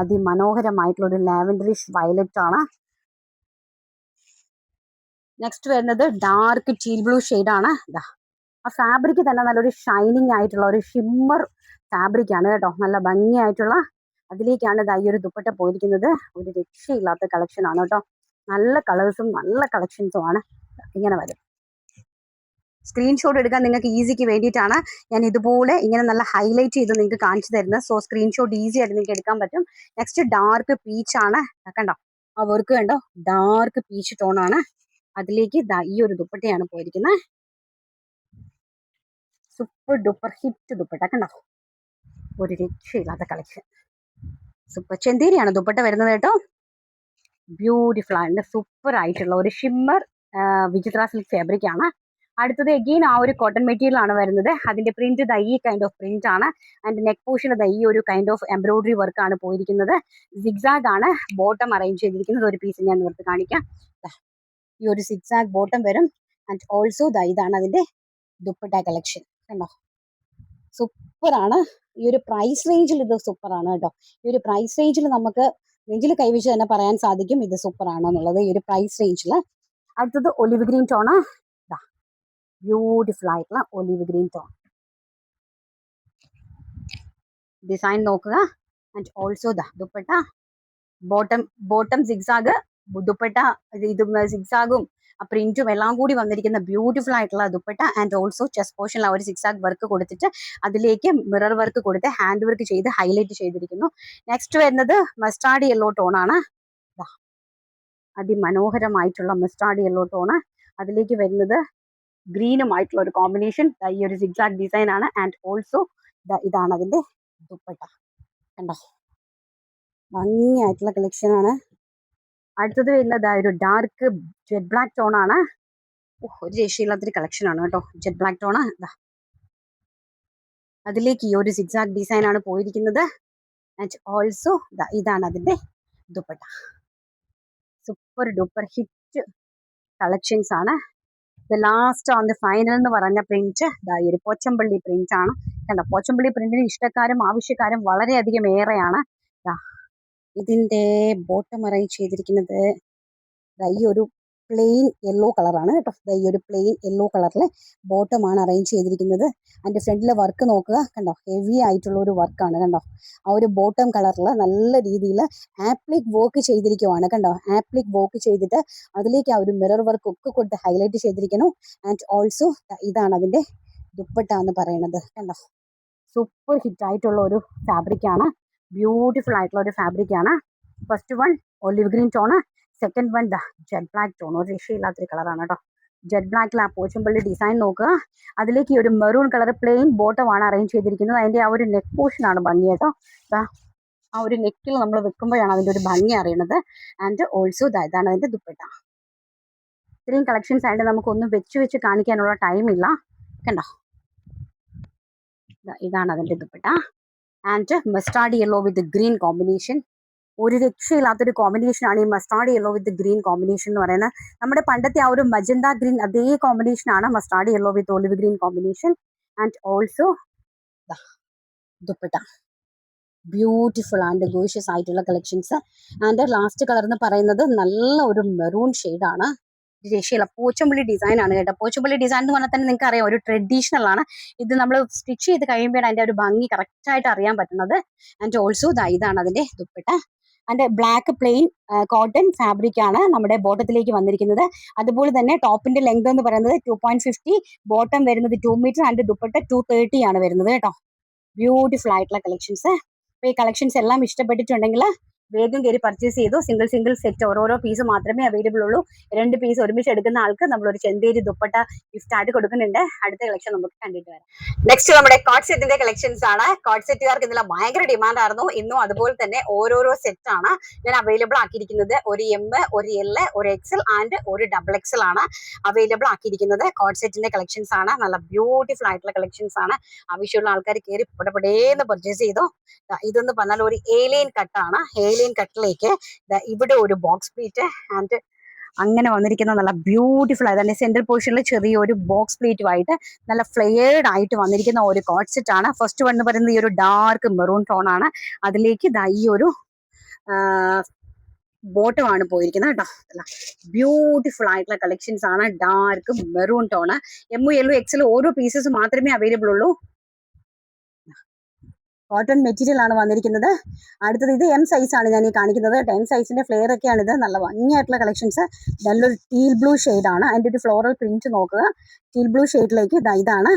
[SPEAKER 1] അതിമനോഹരമായിട്ടുള്ള ഒരു ലാവൻഡറിഷ് വയലറ്റ് ആണ്. നെക്സ്റ്റ് വരുന്നത് ഡാർക്ക് ടീൽ ബ്ലൂ ആണ്. ഇതാ ആ ഫാബ്രിക് തന്നെ നല്ലൊരു ഷൈനിങ് ആയിട്ടുള്ള ഒരു ഷിമ്മർ ഫാബ്രിക് ആണ് കേട്ടോ. നല്ല ഭംഗിയായിട്ടുള്ള അതിലേക്കാണ് ഇതാ ഈ ഒരു ദുപ്പട്ട പോയിരിക്കുന്നത്. ഒരു രക്ഷയില്ലാത്ത കളക്ഷൻ ആണ് കേട്ടോ. നല്ല കളേഴ്സും നല്ല കളക്ഷൻസും ആണ്. ഇങ്ങനെ വരും. സ്ക്രീൻഷോട്ട് എടുക്കാൻ നിങ്ങൾക്ക് ഈസിക്ക് വേണ്ടിയിട്ടാണ് ഞാൻ ഇതുപോലെ ഇങ്ങനെ നല്ല ഹൈലൈറ്റ് ചെയ്ത് നിങ്ങൾക്ക് കാണിച്ചു തരുന്നത്. സോ സ്ക്രീൻഷോട്ട് ഈസി ആയിട്ട് നിങ്ങൾക്ക് എടുക്കാൻ പറ്റും. നെക്സ്റ്റ് ഡാർക്ക് പീച്ച് ആണ്. കണ്ടോ? ആ വർക്ക് കണ്ടോ? ഡാർക്ക് പീച്ച് ടോൺ ആണ്. അതിലേക്ക് ഈ ഒരു ദുപ്പട്ടയാണ് പോയിരിക്കുന്നത് സൂപ്പർ ഡൂപ്പർ ഹിറ്റ് ദുപ്പട്ട കണ്ടോ? ഒരു രക്ഷയില്ലാത്ത കളക്ഷൻ സൂപ്പർ ചെന്തേരിയാണ് ദുപ്പട്ട വരുന്നത് കേട്ടോ. ബ്യൂട്ടിഫുൾ ആണ്. സൂപ്പർ ആയിട്ടുള്ള ഒരു ഷിമ്മർ വിചിത്ര സിൽക്ക് ഫാബ്രിക് ആണ്. അടുത്തത് എഗെയിൻ ആ ഒരു കോട്ടൺ മെറ്റീരിയൽ ആണ് വരുന്നത്. അതിന്റെ പ്രിന്റ് ദ ഈ കൈൻഡ് ഓഫ് പ്രിന്റ് ആണ്. ആൻഡ് നെക്ക് പോർഷൻ ദ ഈ ഒരു കൈൻഡ് ഓഫ് എംബ്രോയിഡറി വർക്ക് ആണ് പോയിരിക്കുന്നത്. സിഗ്സാഗ് ആണ്. ബോട്ടം അറേഞ്ച് ചെയ്തിരിക്കുന്നത്. ഒരു പീസ് ഞാൻ നിർത്തി കാണിക്കാം. ഈ ഒരു സിഗ്സാഗ് ബോട്ടം വരും. ആൻഡ് ഓൾസോ ദ ഇതാണ് അതിന്റെ ദുപ്പട്ട കളക്ഷൻ കണ്ടോ? സൂപ്പറാണ്. ഈ ഒരു പ്രൈസ് റേഞ്ചിൽ ഇത് സൂപ്പറാണ് കേട്ടോ. ഈ ഒരു പ്രൈസ് റേഞ്ചിൽ നമുക്ക് റേഞ്ചിൽ കൈവച്ച് തന്നെ പറയാൻ സാധിക്കും ഇത് സൂപ്പർ ആണ് എന്നുള്ളത്. ഈ ഒരു പ്രൈസ് റേഞ്ചിൽ അടുത്തത് ഒലിവ് ഗ്രീൻ ടോണ് ബ്യൂട്ടിഫുൾ ആയിട്ടുള്ള ഒലിവ് ഗ്രീൻ ടോൺ ഡിസൈൻ നോക്കുക. And also the dupatta bottom bottom zigzag dupatta ഇത് സിക്സാഗും പ്രിന്റും എല്ലാം കൂടി വന്നിരിക്കുന്ന ബ്യൂട്ടിഫുൾ ആയിട്ടുള്ള ദുപ്പട്ട ആൻഡ് ഓൾസോ ചെസ് പോർഷനിൽ ഒരു സിക്സാഗ് വർക്ക് കൊടുത്തിട്ട് അതിലേക്ക് മിറർ വർക്ക് കൊടുത്ത് ഹാൻഡ് വർക്ക് ചെയ്ത് ഹൈലൈറ്റ് ചെയ്തിരിക്കുന്നു. നെക്സ്റ്റ് വരുന്നത് മസ്റ്റാർഡ് യെല്ലോ ദാ, അതിമനോഹരമായിട്ടുള്ള മസ്റ്റാർഡ് യെല്ലോ ടോണ് അതിലേക്ക് വരുന്നത് ഗ്രീനുമായിട്ടുള്ള ഒരു കോമ്പിനേഷൻ ഈ ഒരു സിക്സാഗ് ഡിസൈൻ ആണ്. ആൻഡ് ഓൾസോ ഇതാണ് അതിന്റെ ദുപ്പട്ട. കണ്ടോ? ഭംഗിയായിട്ടുള്ള കളക്ഷൻ ആണ്. അടുത്തത് വരുന്നത് ദാ ഒരു ഡാർക്ക് ജെറ്റ് ബ്ലാക്ക് ടോൺ ആണ്. ഓ, ഒരു രക്ഷയില്ലാത്തൊരു കളക്ഷൻ ആണ് കേട്ടോ. ജെറ്റ് ബ്ലാക്ക് ടോൺ അതിലേക്ക് ഈ ഒരു സിക്സാക് ഡിസൈൻ ആണ് പോയിരിക്കുന്നത്. ആൻഡ് ഓൾസോ ഇതാണ് അതിന്റെ dupatta. Super duper hit collections ആണ്. ലാസ്റ്റ് ഓൺ ദി ഫൈനൽ എന്ന് പറഞ്ഞ പ്രിന്റ് ഈ ഒരു പോച്ചമ്പള്ളി പ്രിന്റ് ആണ്. കണ്ടോ? പോച്ചമ്പള്ളി പ്രിന്റിന് ഇഷ്ടക്കാരും ആവശ്യക്കാരും വളരെയധികം ഏറെയാണ്. ദാ ഇതിന്റെ ബോട്ടം അറേഞ്ച് ചെയ്തിരിക്കുന്നത് ഈ ഒരു പ്ലെയിൻ യെല്ലോ കളറാണ് കേട്ടോ. ഈ ഒരു പ്ലെയിൻ യെല്ലോ കളറിലെ ബോട്ടമാണ് അറേഞ്ച് ചെയ്തിരിക്കുന്നത്. അതിന്റെ ഫ്രണ്ടിലെ വർക്ക് നോക്കുക. കണ്ടോ? ഹെവി ആയിട്ടുള്ള ഒരു വർക്കാണ് കണ്ടോ? ആ ഒരു ബോട്ടം കളറിൽ നല്ല രീതിയിൽ ആപ്ലിക് വർക്ക് ചെയ്തിരിക്കുവാണ് കണ്ടോ? ആപ്ലിക് വർക്ക് ചെയ്തിട്ട് അതിലേക്ക് ആ ഒരു മിറർ വർക്ക് ഒക്കെ കൊടുത്ത് ഹൈലൈറ്റ് ചെയ്തിരിക്കുന്നു. ആൻഡ് ഓൾസോ ഇതാണ് അതിന്റെ ദുപ്പട്ട എന്ന് പറയുന്നത് കണ്ടോ? സൂപ്പർ ഹിറ്റ് ആയിട്ടുള്ള ഒരു ഫാബ്രിക് ആണ്. ബ്യൂട്ടിഫുൾ ആയിട്ടുള്ള ഒരു ഫാബ്രിക് ആണ്. First one olive green tone second one the jet black tone ഒരു രക്ഷയില്ലാത്തൊരു കളറാണ് കേട്ടോ ജെറ്റ് ബ്ലാക്കിൽ ആ പോച്ചമ്പള്ളി ഡിസൈൻ നോക്കുക. അതിലേക്ക് ഈ ഒരു മെറൂൺ കളർ പ്ലെയിൻ ബോട്ടമാണ് അറേഞ്ച് ചെയ്തിരിക്കുന്നത്. അതിന്റെ ആ ഒരു നെക്ക് പോർഷൻ ആണ് ഭംഗി കേട്ടോ ആ ഒരു നെക്കിൽ നമ്മൾ വെക്കുമ്പോഴാണ് അതിന്റെ ഒരു ഭംഗി അറിയണത്. ആൻഡ് ഓൾസോ ഇതാണ് അതിന്റെ ദുപ്പട്ട. ഇത്രയും കളക്ഷൻസ് ആയിട്ട് നമുക്കൊന്നും വെച്ച് വെച്ച് കാണിക്കാനുള്ള ടൈമില്ല കണ്ടോ? ഇതാണ് അതിന്റെ dupatta. And mustard yellow with green combination ഒരു രക്ഷയില്ലാത്തൊരു കോമ്പിനേഷൻ ആണ് ഈ mustard yellow with green combination എന്ന് പറയുന്നത്. നമ്മുടെ പണ്ടത്തെ ആ ഒരു മജന്ത ഗ്രീൻ അതേ കോമ്പിനേഷൻ ആണ് mustard yellow with olive green combination and also dupatta. Beautiful and gorgeous ആയിട്ടുള്ള കളക്ഷൻസ് ആൻഡ് ലാസ്റ്റ് കളർ എന്ന് പറയുന്നത് നല്ല ഒരു മെറൂൺ ആണ്. രക്ഷയില്ല. പോച്ചമ്പള്ളി ഡിസൈൻ ആണ് കേട്ടോ. പോച്ചമ്പള്ളി ഡിസൈൻ എന്ന് പറഞ്ഞാൽ തന്നെ നിങ്ങൾക്ക് അറിയാം ഒരു ട്രഡീഷണൽ ആണ്. ഇത് നമ്മൾ സ്റ്റിച്ച് ചെയ്ത് കഴിയുമ്പോഴാണ് അതിന്റെ ഒരു ഭംഗി കറക്റ്റ് ആയിട്ട് അറിയാൻ പറ്റുന്നത്. ആൻഡ് ഓൾസോ ഇതാണ് അതിന്റെ dupatta. And black plain cotton fabric ആണ് നമ്മുടെ ബോട്ടത്തിലേക്ക് വന്നിരിക്കുന്നത്. അതുപോലെ തന്നെ ടോപ്പിന്റെ ലെങ്ത് എന്ന് പറയുന്നത് ടു പോയിന്റ് ഫിഫ്റ്റി ബോട്ടം വരുന്നത് two metre and dupatta two thirty ആണ് വരുന്നത് കേട്ടോ. ബ്യൂട്ടിഫുൾ ആയിട്ടുള്ള കളക്ഷൻസ് അപ്പൊ ഈ കളക്ഷൻസ് എല്ലാം ഇഷ്ടപ്പെട്ടിട്ടുണ്ടെങ്കിൽ വേഗം കയറി പർച്ചേസ് ചെയ്തു. സിംഗിൾ സിംഗിൾ സെറ്റ് ഓരോരോ പീസ് മാത്രമേ അവൈലബിൾ ഉള്ളൂ. രണ്ട് പീസ് ഒരുമിച്ച് എടുക്കുന്ന ആൾക്ക് നമ്മൾ ഒരു ചെന്തേരി ദുപ്പട്ട ഗിഫ്റ്റ് ആയിട്ട് കൊടുക്കുന്നുണ്ട്. അടുത്ത കളക്ഷൻ നമുക്ക് കണ്ടിട്ട് വരാം. നെക്സ്റ്റ് നമ്മുടെ കോട്ട് സെറ്റിന്റെ കളക്ഷൻസ് ആണ്. കോട്ട് സെറ്റുകാർക്ക് ഇന്നലെ ഭയങ്കര ഡിമാൻഡ് ആയിരുന്നു. ഇന്നും അതുപോലെ തന്നെ ഓരോരോ സെറ്റ് ആണ് ഞാൻ അവൈലബിൾ ആക്കിയിരിക്കുന്നത്. ഒരു എം ഒരു എൽ ഒരു എക്സൽ ആൻഡ് ഒരു ഡബിൾ എക്സൽ ആണ് അവൈലബിൾ ആക്കിയിരിക്കുന്നത്. കോട്ട് സെറ്റിന്റെ കളക്ഷൻസ് ആണ്. നല്ല ബ്യൂട്ടിഫുൾ ആയിട്ടുള്ള കളക്ഷൻസ് ആണ്. ആവശ്യമുള്ള ആൾക്കാർ കയറി പടപടേന്ന് പർച്ചേസ് ചെയ്തു. ഇതെന്ന് പറഞ്ഞാൽ ഒരു ഏലിയൻ കട്ടാണ് ഏലിയൻ കട്ടിലേക്ക് ഇവിടെ ഒരു ബോക്സ് പ്ലീറ്റ് ആൻഡ് അങ്ങനെ വന്നിരിക്കുന്ന നല്ല ബ്യൂട്ടിഫുൾ ആയത് അതിന്റെ സെൻട്രൽ പോർഷനിൽ ചെറിയൊരു ബോക്സ് പ്ലേറ്റുമായിട്ട് നല്ല ഫ്ലെയർഡ് ആയിട്ട് വന്നിരിക്കുന്ന ഒരു കോട്ട് സെറ്റ് ആണ്. ഫസ്റ്റ് വൺ എന്ന് പറയുന്നത് ഈ ഒരു ഡാർക്ക് മെറൂൺ ടോൺ ആണ്. അതിലേക്ക് ഇതാ ഈ ഒരു ബോട്ടമാണ് പോയിരിക്കുന്നത് കേട്ടോ. ബ്യൂട്ടിഫുൾ ആയിട്ടുള്ള കളക്ഷൻസ് ആണ്. Dark maroon tone M yellow XL ഓരോ പീസസ് മാത്രമേ അവൈലബിൾ ഉള്ളൂ. കോട്ടൺ മെറ്റീരിയൽ ആണ് വന്നിരിക്കുന്നത്. അടുത്തത് ഇത് എം സൈസ് ആണ് ഞാൻ ഈ കാണിക്കുന്നത്. ടെൻ സൈസിന്റെ ഫ്ലെയർ ഒക്കെയാണ് ഇത്. നല്ല ഭംഗിയായിട്ടുള്ള കളക്ഷൻസ് നല്ലൊരു ടീൽ ബ്ലൂ ആണ്. അതിന്റെ ഒരു ഫ്ലോറൽ പ്രിന്റ് നോക്കുക. ടീൽ ബ്ലൂ ഷെയ്ഡിലേക്ക് ഇതാ ഇതാണ്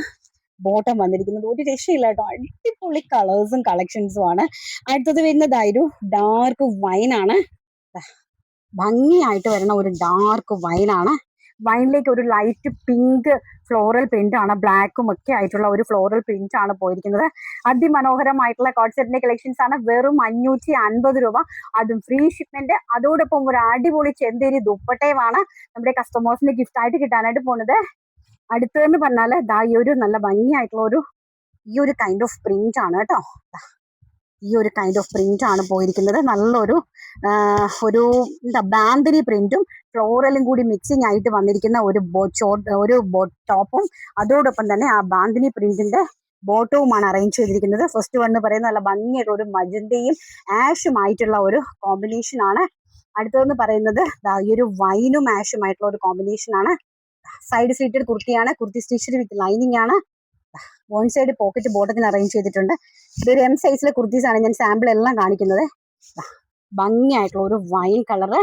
[SPEAKER 1] ബോട്ടം വന്നിരിക്കുന്നത്. ഒരു രക്ഷയില്ല കേട്ടോ. അടിപൊളി കളേഴ്സും കളക്ഷൻസും ആണ്. അടുത്തത് വരുന്നതായൊരു ഡാർക്ക് ദാ, ഭംഗിയായിട്ട് വരുന്ന ഒരു ഡാർക്ക് വൈനാണ് വൈനിലേക്ക് ഒരു ലൈറ്റ് പിങ്ക് ഫ്ലോറൽ പ്രിന്റ് ആണ് ബ്ലാക്കും ഒക്കെ ആയിട്ടുള്ള ഒരു ഫ്ലോറൽ പ്രിന്റ് ആണ് പോയിരിക്കുന്നത്. അതിമനോഹരമായിട്ടുള്ള കോട്ട് സെറ്റിന്റെ കളക്ഷൻസ് ആണ്. വെറും അഞ്ഞൂറ്റി അൻപത് രൂപ. അതും ഫ്രീ ഷിപ്മെന്റ് അതോടൊപ്പം ഒരു അടിപൊളി ചെന്തേരി ദുപ്പട്ടയുമാണ് നമ്മുടെ കസ്റ്റമേഴ്സിന് ഗിഫ്റ്റ് ആയിട്ട് കിട്ടാനായിട്ട് പോണത്. അടുത്തതെന്ന് പറഞ്ഞാൽ ദാ ഈ ഒരു നല്ല ഭംഗിയായിട്ടുള്ള ഒരു ഈ ഒരു കൈൻഡ് ഓഫ് പ്രിന്റ് ആണ് കേട്ടോ. ഈ ഒരു കൈൻഡ് ഓഫ് പ്രിന്റ് ആണ് പോയിരിക്കുന്നത്. നല്ലൊരു ഒരു എന്താ ബാന്തിനി പ്രിന്റും ഫ്ലോറലും കൂടി മിക്സിംഗ് ആയിട്ട് വന്നിരിക്കുന്ന ഒരു ഒരു ടോപ്പും അതോടൊപ്പം തന്നെ ആ ബാന്തിനി പ്രിന്റിന്റെ ബോട്ടവുമാണ് അറേഞ്ച് ചെയ്തിരിക്കുന്നത്. ഫസ്റ്റ് വൺ എന്ന് പറയുന്നത് നല്ല ഭംഗിയായിട്ടുള്ള ഒരു മജന്തയും ആഷും ആയിട്ടുള്ള ഒരു കോമ്പിനേഷൻ ആണ്. അടുത്തതെന്ന് പറയുന്നത് ഈ ഒരു വൈനും ആഷും ആയിട്ടുള്ള ഒരു കോമ്പിനേഷൻ ആണ്. സൈഡ് സ്ലിറ്റഡ് കുർത്തിയാണ് കുർത്തി സ്റ്റിച്ചഡ് വിത്ത് ലൈനിങ് ആണ്. വൺ സൈഡ് പോക്കറ്റ് ബോട്ടത്തിന് അറേഞ്ച് ചെയ്തിട്ടുണ്ട്. ഇതൊരു എം സൈസിലെ കുർത്തീസ് ആണ് ഞാൻ സാമ്പിൾ എല്ലാം കാണിക്കുന്നത്. ഭംഗിയായിട്ടുള്ള ഒരു വൈൻ കളറ്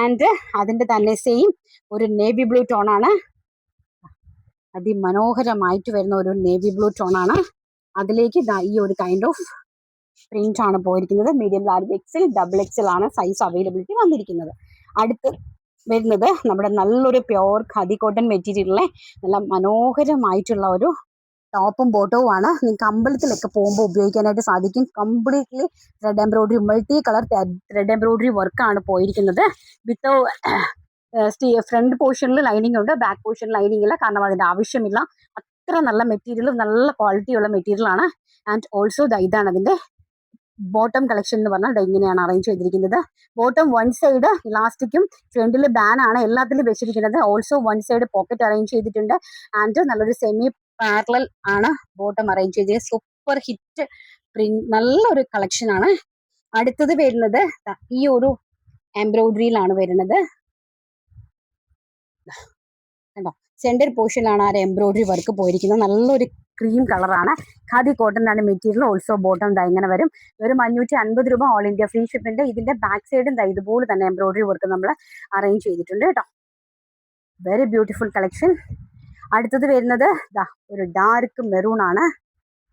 [SPEAKER 1] ആൻഡ് അതിന്റെ തന്നെ സെയിം ഒരു നേവി ബ്ലൂ ടോൺ ആണ്. അതിമനോഹരമായിട്ട് വരുന്ന ഒരു നേവി ബ്ലൂ ടോൺ ആണ്. അതിലേക്ക് ഈ ഒരു കൈൻഡ് ഓഫ് പ്രിന്റ് ആണ് പോയിരിക്കുന്നത്. മീഡിയം ലാർജ് എക്സിൽ ഡബിൾ എക്സിൽ ആണ് സൈസ് അവൈലബിലിറ്റി വന്നിരിക്കുന്നത്. അടുത്ത് വരുന്നത് നമ്മുടെ നല്ലൊരു പ്യോർ ഖദി കോട്ടൺ മെറ്റീരിയലിലെ നല്ല മനോഹരമായിട്ടുള്ള ഒരു ടോപ്പും ബോട്ടവും ആണ്. നിങ്ങൾക്ക് അമ്പലത്തിലൊക്കെ പോകുമ്പോൾ ഉപയോഗിക്കാനായിട്ട് സാധിക്കും. Completely thread embroidery multi colour thread embroidery വർക്കാണ് പോയിരിക്കുന്നത്. വിത്ത് ഫ്രണ്ട് പോർഷനിൽ ലൈനിങ് ഉണ്ട് ബാക്ക് പോർഷനിൽ ലൈനിങ് ഇല്ല. കാരണം അതിന്റെ ആവശ്യമില്ല. അത്ര നല്ല മെറ്റീരിയലും നല്ല ക്വാളിറ്റി ഉള്ള മെറ്റീരിയൽ ആണ്. ആൻഡ് ഓൾസോ ഇതാണ് അതിന്റെ ബോട്ടം കളക്ഷൻ എന്ന് പറഞ്ഞാൽ ഇത് ഇങ്ങനെയാണ് അറേഞ്ച് ചെയ്തിരിക്കുന്നത്. ബോട്ടം വൺ സൈഡ് ഇലാസ്റ്റിക്കും ഫ്രണ്ടിൽ ബാനാണ് എല്ലാത്തിലും വെച്ചിരിക്കുന്നത്. Also one side pocket arrange ചെയ്തിട്ടുണ്ട്. ആൻഡ് നല്ലൊരു സെമി പാരലൽ ആണ് ബോട്ടം അറേഞ്ച് ചെയ്തത്. സൂപ്പർ ഹിറ്റ് പ്രിന്റ് നല്ലൊരു കളക്ഷൻ ആണ്. അടുത്തത് വരുന്നത് ഈ ഒരു എംബ്രോയിഡറിയിലാണ് വരുന്നത്. കണ്ടോ? സെന്റർ പോർഷനിലാണ് ആ എംബ്രോയിഡറി വർക്ക് പോയിരിക്കുന്നത്. നല്ലൊരു ക്രീം കളറാണ് ഖാദി കോട്ടൺ ആണ് മെറ്റീരിയൽ ഓൾസോ ബോട്ടം ദാ ഇങ്ങനെ വരും. ഒരു അഞ്ഞൂറ്റി അൻപത് രൂപ ഓൾ ഇന്ത്യ ഫ്രീ ഷിപ്പിന്റെ ഇതിന്റെ ബാക്ക് സൈഡും ദാ ഇതുപോലെ തന്നെ എംബ്രോയിഡറി വർക്ക് നമ്മൾ അറേഞ്ച് ചെയ്തിട്ടുണ്ട് കേട്ടോ. വെരി ബ്യൂട്ടിഫുൾ കളക്ഷൻ അടുത്തത് വരുന്നത് ദാ ഒരു ഡാർക്ക് മെറൂൺ ആണ്.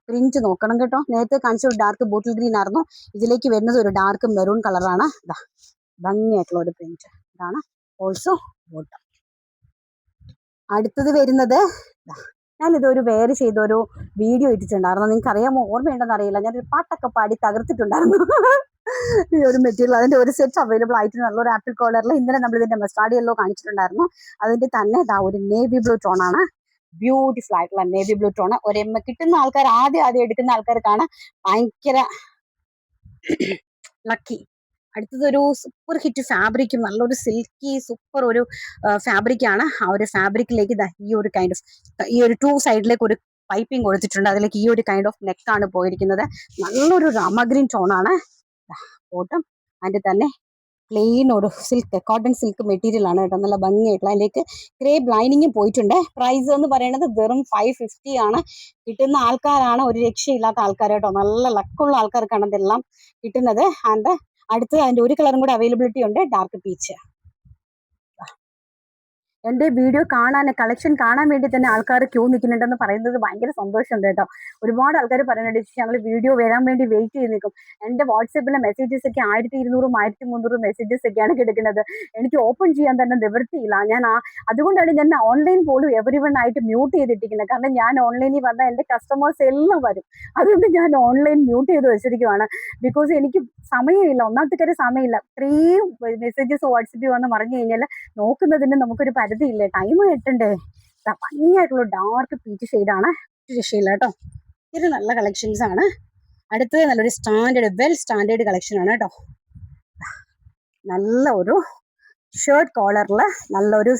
[SPEAKER 1] പ്രിന്റ് നോക്കണം കേട്ടോ. നേരത്തെ കാണിച്ച ഒരു ഡാർക്ക് ബോട്ടിൽ ഗ്രീൻ ആയിരുന്നു. ഇതിലേക്ക് വരുന്നത് ഒരു ഡാർക്ക് മെറൂൺ കളറാണ് ദാ ഭംഗിയായിട്ടുള്ള ഒരു പ്രിന്റ് ഇതാണ് ഓൾസോ ബോട്ടം അടുത്തത് വരുന്നത് ഞാനിതൊരു വേറെ ചെയ്ത ഒരു വീഡിയോ ഇട്ടിട്ടുണ്ടായിരുന്നു. നിങ്ങൾക്ക് അറിയാമോ ഓർമ്മയുണ്ടെന്ന് അറിയില്ല ഞാനൊരു പാട്ടൊക്കെ പാടി തകർത്തിട്ടുണ്ടായിരുന്നു. ഈ ഒരു മെറ്റീരിയൽ അതിന്റെ ഒരു സെറ്റ് അവൈലബിൾ ആയിട്ട് നല്ലൊരു ആപ്പിൾ കോളറിൽ ഇന്നലെ നമ്മൾ ഇതിന്റെ മസ്റ്റാർഡ് യെല്ലോ കാണിച്ചിട്ടുണ്ടായിരുന്നു. അതിന്റെ തന്നെ ഇതാ ഒരു നേവി ബ്ലൂ ടോൺ ആണ്. ബ്യൂട്ടിഫുൾ ആയിട്ടുള്ള നേവി ബ്ലൂ ടോൺ ഒരു എം കിട്ടുന്ന ആൾക്കാർ ആദ്യം ആദ്യം എടുക്കുന്ന ആൾക്കാർക്കാണ് ഭയങ്കര ലക്കി അടുത്തത് ഒരു സൂപ്പർ ഹിറ്റ് ഫാബ്രിക്കും നല്ലൊരു സിൽക്കി സൂപ്പർ ഒരു ഫാബ്രിക്കാണ് ആ ഒരു ഫാബ്രിക്കിലേക്ക് ഈ ഒരു കൈൻഡ് ഓഫ് ഈ ഒരു ടു സൈഡിലേക്ക് ഒരു പൈപ്പിംഗ് കൊടുത്തിട്ടുണ്ട്. അതിലേക്ക് ഈ ഒരു കൈൻഡ് ഓഫ് നെക്കാണ് പോയിരിക്കുന്നത്. നല്ലൊരു റമഗ്രീൻ ടോണാണ് ബോട്ടം അതിന്റെ തന്നെ പ്ലെയിൻ ഒരു സിൽക്ക് കോട്ടൺ സിൽക്ക് മെറ്റീരിയൽ ആണ് കേട്ടോ. നല്ല ഭംഗിയായിട്ടുള്ള അതിലേക്ക് ഗ്രേ ലൈനിങ്ങും പോയിട്ടുണ്ട്. പ്രൈസ് എന്ന് പറയുന്നത് വെറും ഫൈവ് ഫിഫ്റ്റി ആണ്. കിട്ടുന്ന ആൾക്കാരാണ്. ഒരു രക്ഷയില്ലാത്ത ആൾക്കാർ കേട്ടോ. നല്ല ലക്കുള്ള ആൾക്കാർക്കാണ് ഇതെല്ലാം കിട്ടുന്നത്. ആൻഡ് അടുത്ത് അതിന്റെ ഒരു കളറും കൂടെ അവൈലബിലിറ്റി ഉണ്ട് ഡാർക്ക് പീച്ച് എന്റെ വീഡിയോ കാണാൻ കളക്ഷൻ കാണാൻ വേണ്ടി തന്നെ ആൾക്കാർ ക്യൂ നിൽക്കുന്നുണ്ടെന്ന് പറയുന്നത് ഭയങ്കര സന്തോഷമുണ്ട് കേട്ടോ. ഒരുപാട് ആൾക്കാർ പറയുന്നുണ്ട് ചേച്ചി ഞങ്ങൾ വീഡിയോ വരാൻ വേണ്ടി വെയിറ്റ് ചെയ്ത് നിൽക്കും. എന്റെ വാട്സപ്പിലെ മെസ്സേജസ് ഒക്കെ ആയിരത്തി ഇരുന്നൂറും ആയിരത്തി മുന്നൂറും മെസ്സേജസ് ഒക്കെയാണ് കിടക്കുന്നത്. എനിക്ക് ഓപ്പൺ ചെയ്യാൻ തന്നെ നിവൃത്തിയില്ല. ഞാൻ ആ അതുകൊണ്ടാണ് ഞാൻ ഓൺലൈൻ പോലും എവറി വൺ ആയിട്ട് മ്യൂട്ട് ചെയ്തിട്ടിരിക്കുന്നത്. കാരണം ഞാൻ ഓൺലൈനിൽ വന്ന എന്റെ കസ്റ്റമേഴ്സ് എല്ലാം വരും. അതുകൊണ്ട് ഞാൻ ഓൺലൈൻ മ്യൂട്ട് ചെയ്ത് വെച്ചിരിക്കുവാണ്. ബിക്കോസ് എനിക്ക് സമയമില്ല. ഒന്നാമത്തെ കാര്യം സമയമില്ല. ഇത്രയും മെസ്സേജസ് വാട്സപ്പിൽ വന്ന് പറഞ്ഞു കഴിഞ്ഞാൽ നോക്കുന്നതിന് നമുക്കൊരു പരിധിയില്ലേ ടൈം കിട്ടണ്ടേ? ഭംഗിയായിട്ടുള്ള ഡാർക്ക് പീച്ച് ഷെയ്ഡാണ് രക്ഷയില്ല കേട്ടോ. ഇത് നല്ല കളക്ഷൻസ് ആണ്. അടുത്തത് നല്ലൊരു സ്റ്റാൻഡേർഡ് വെൽ സ്റ്റാൻഡേർഡ് കളക്ഷൻ ആണ് കേട്ടോ. നല്ല ഒരു ഷർട്ട് കോളറിൽ നല്ലൊരു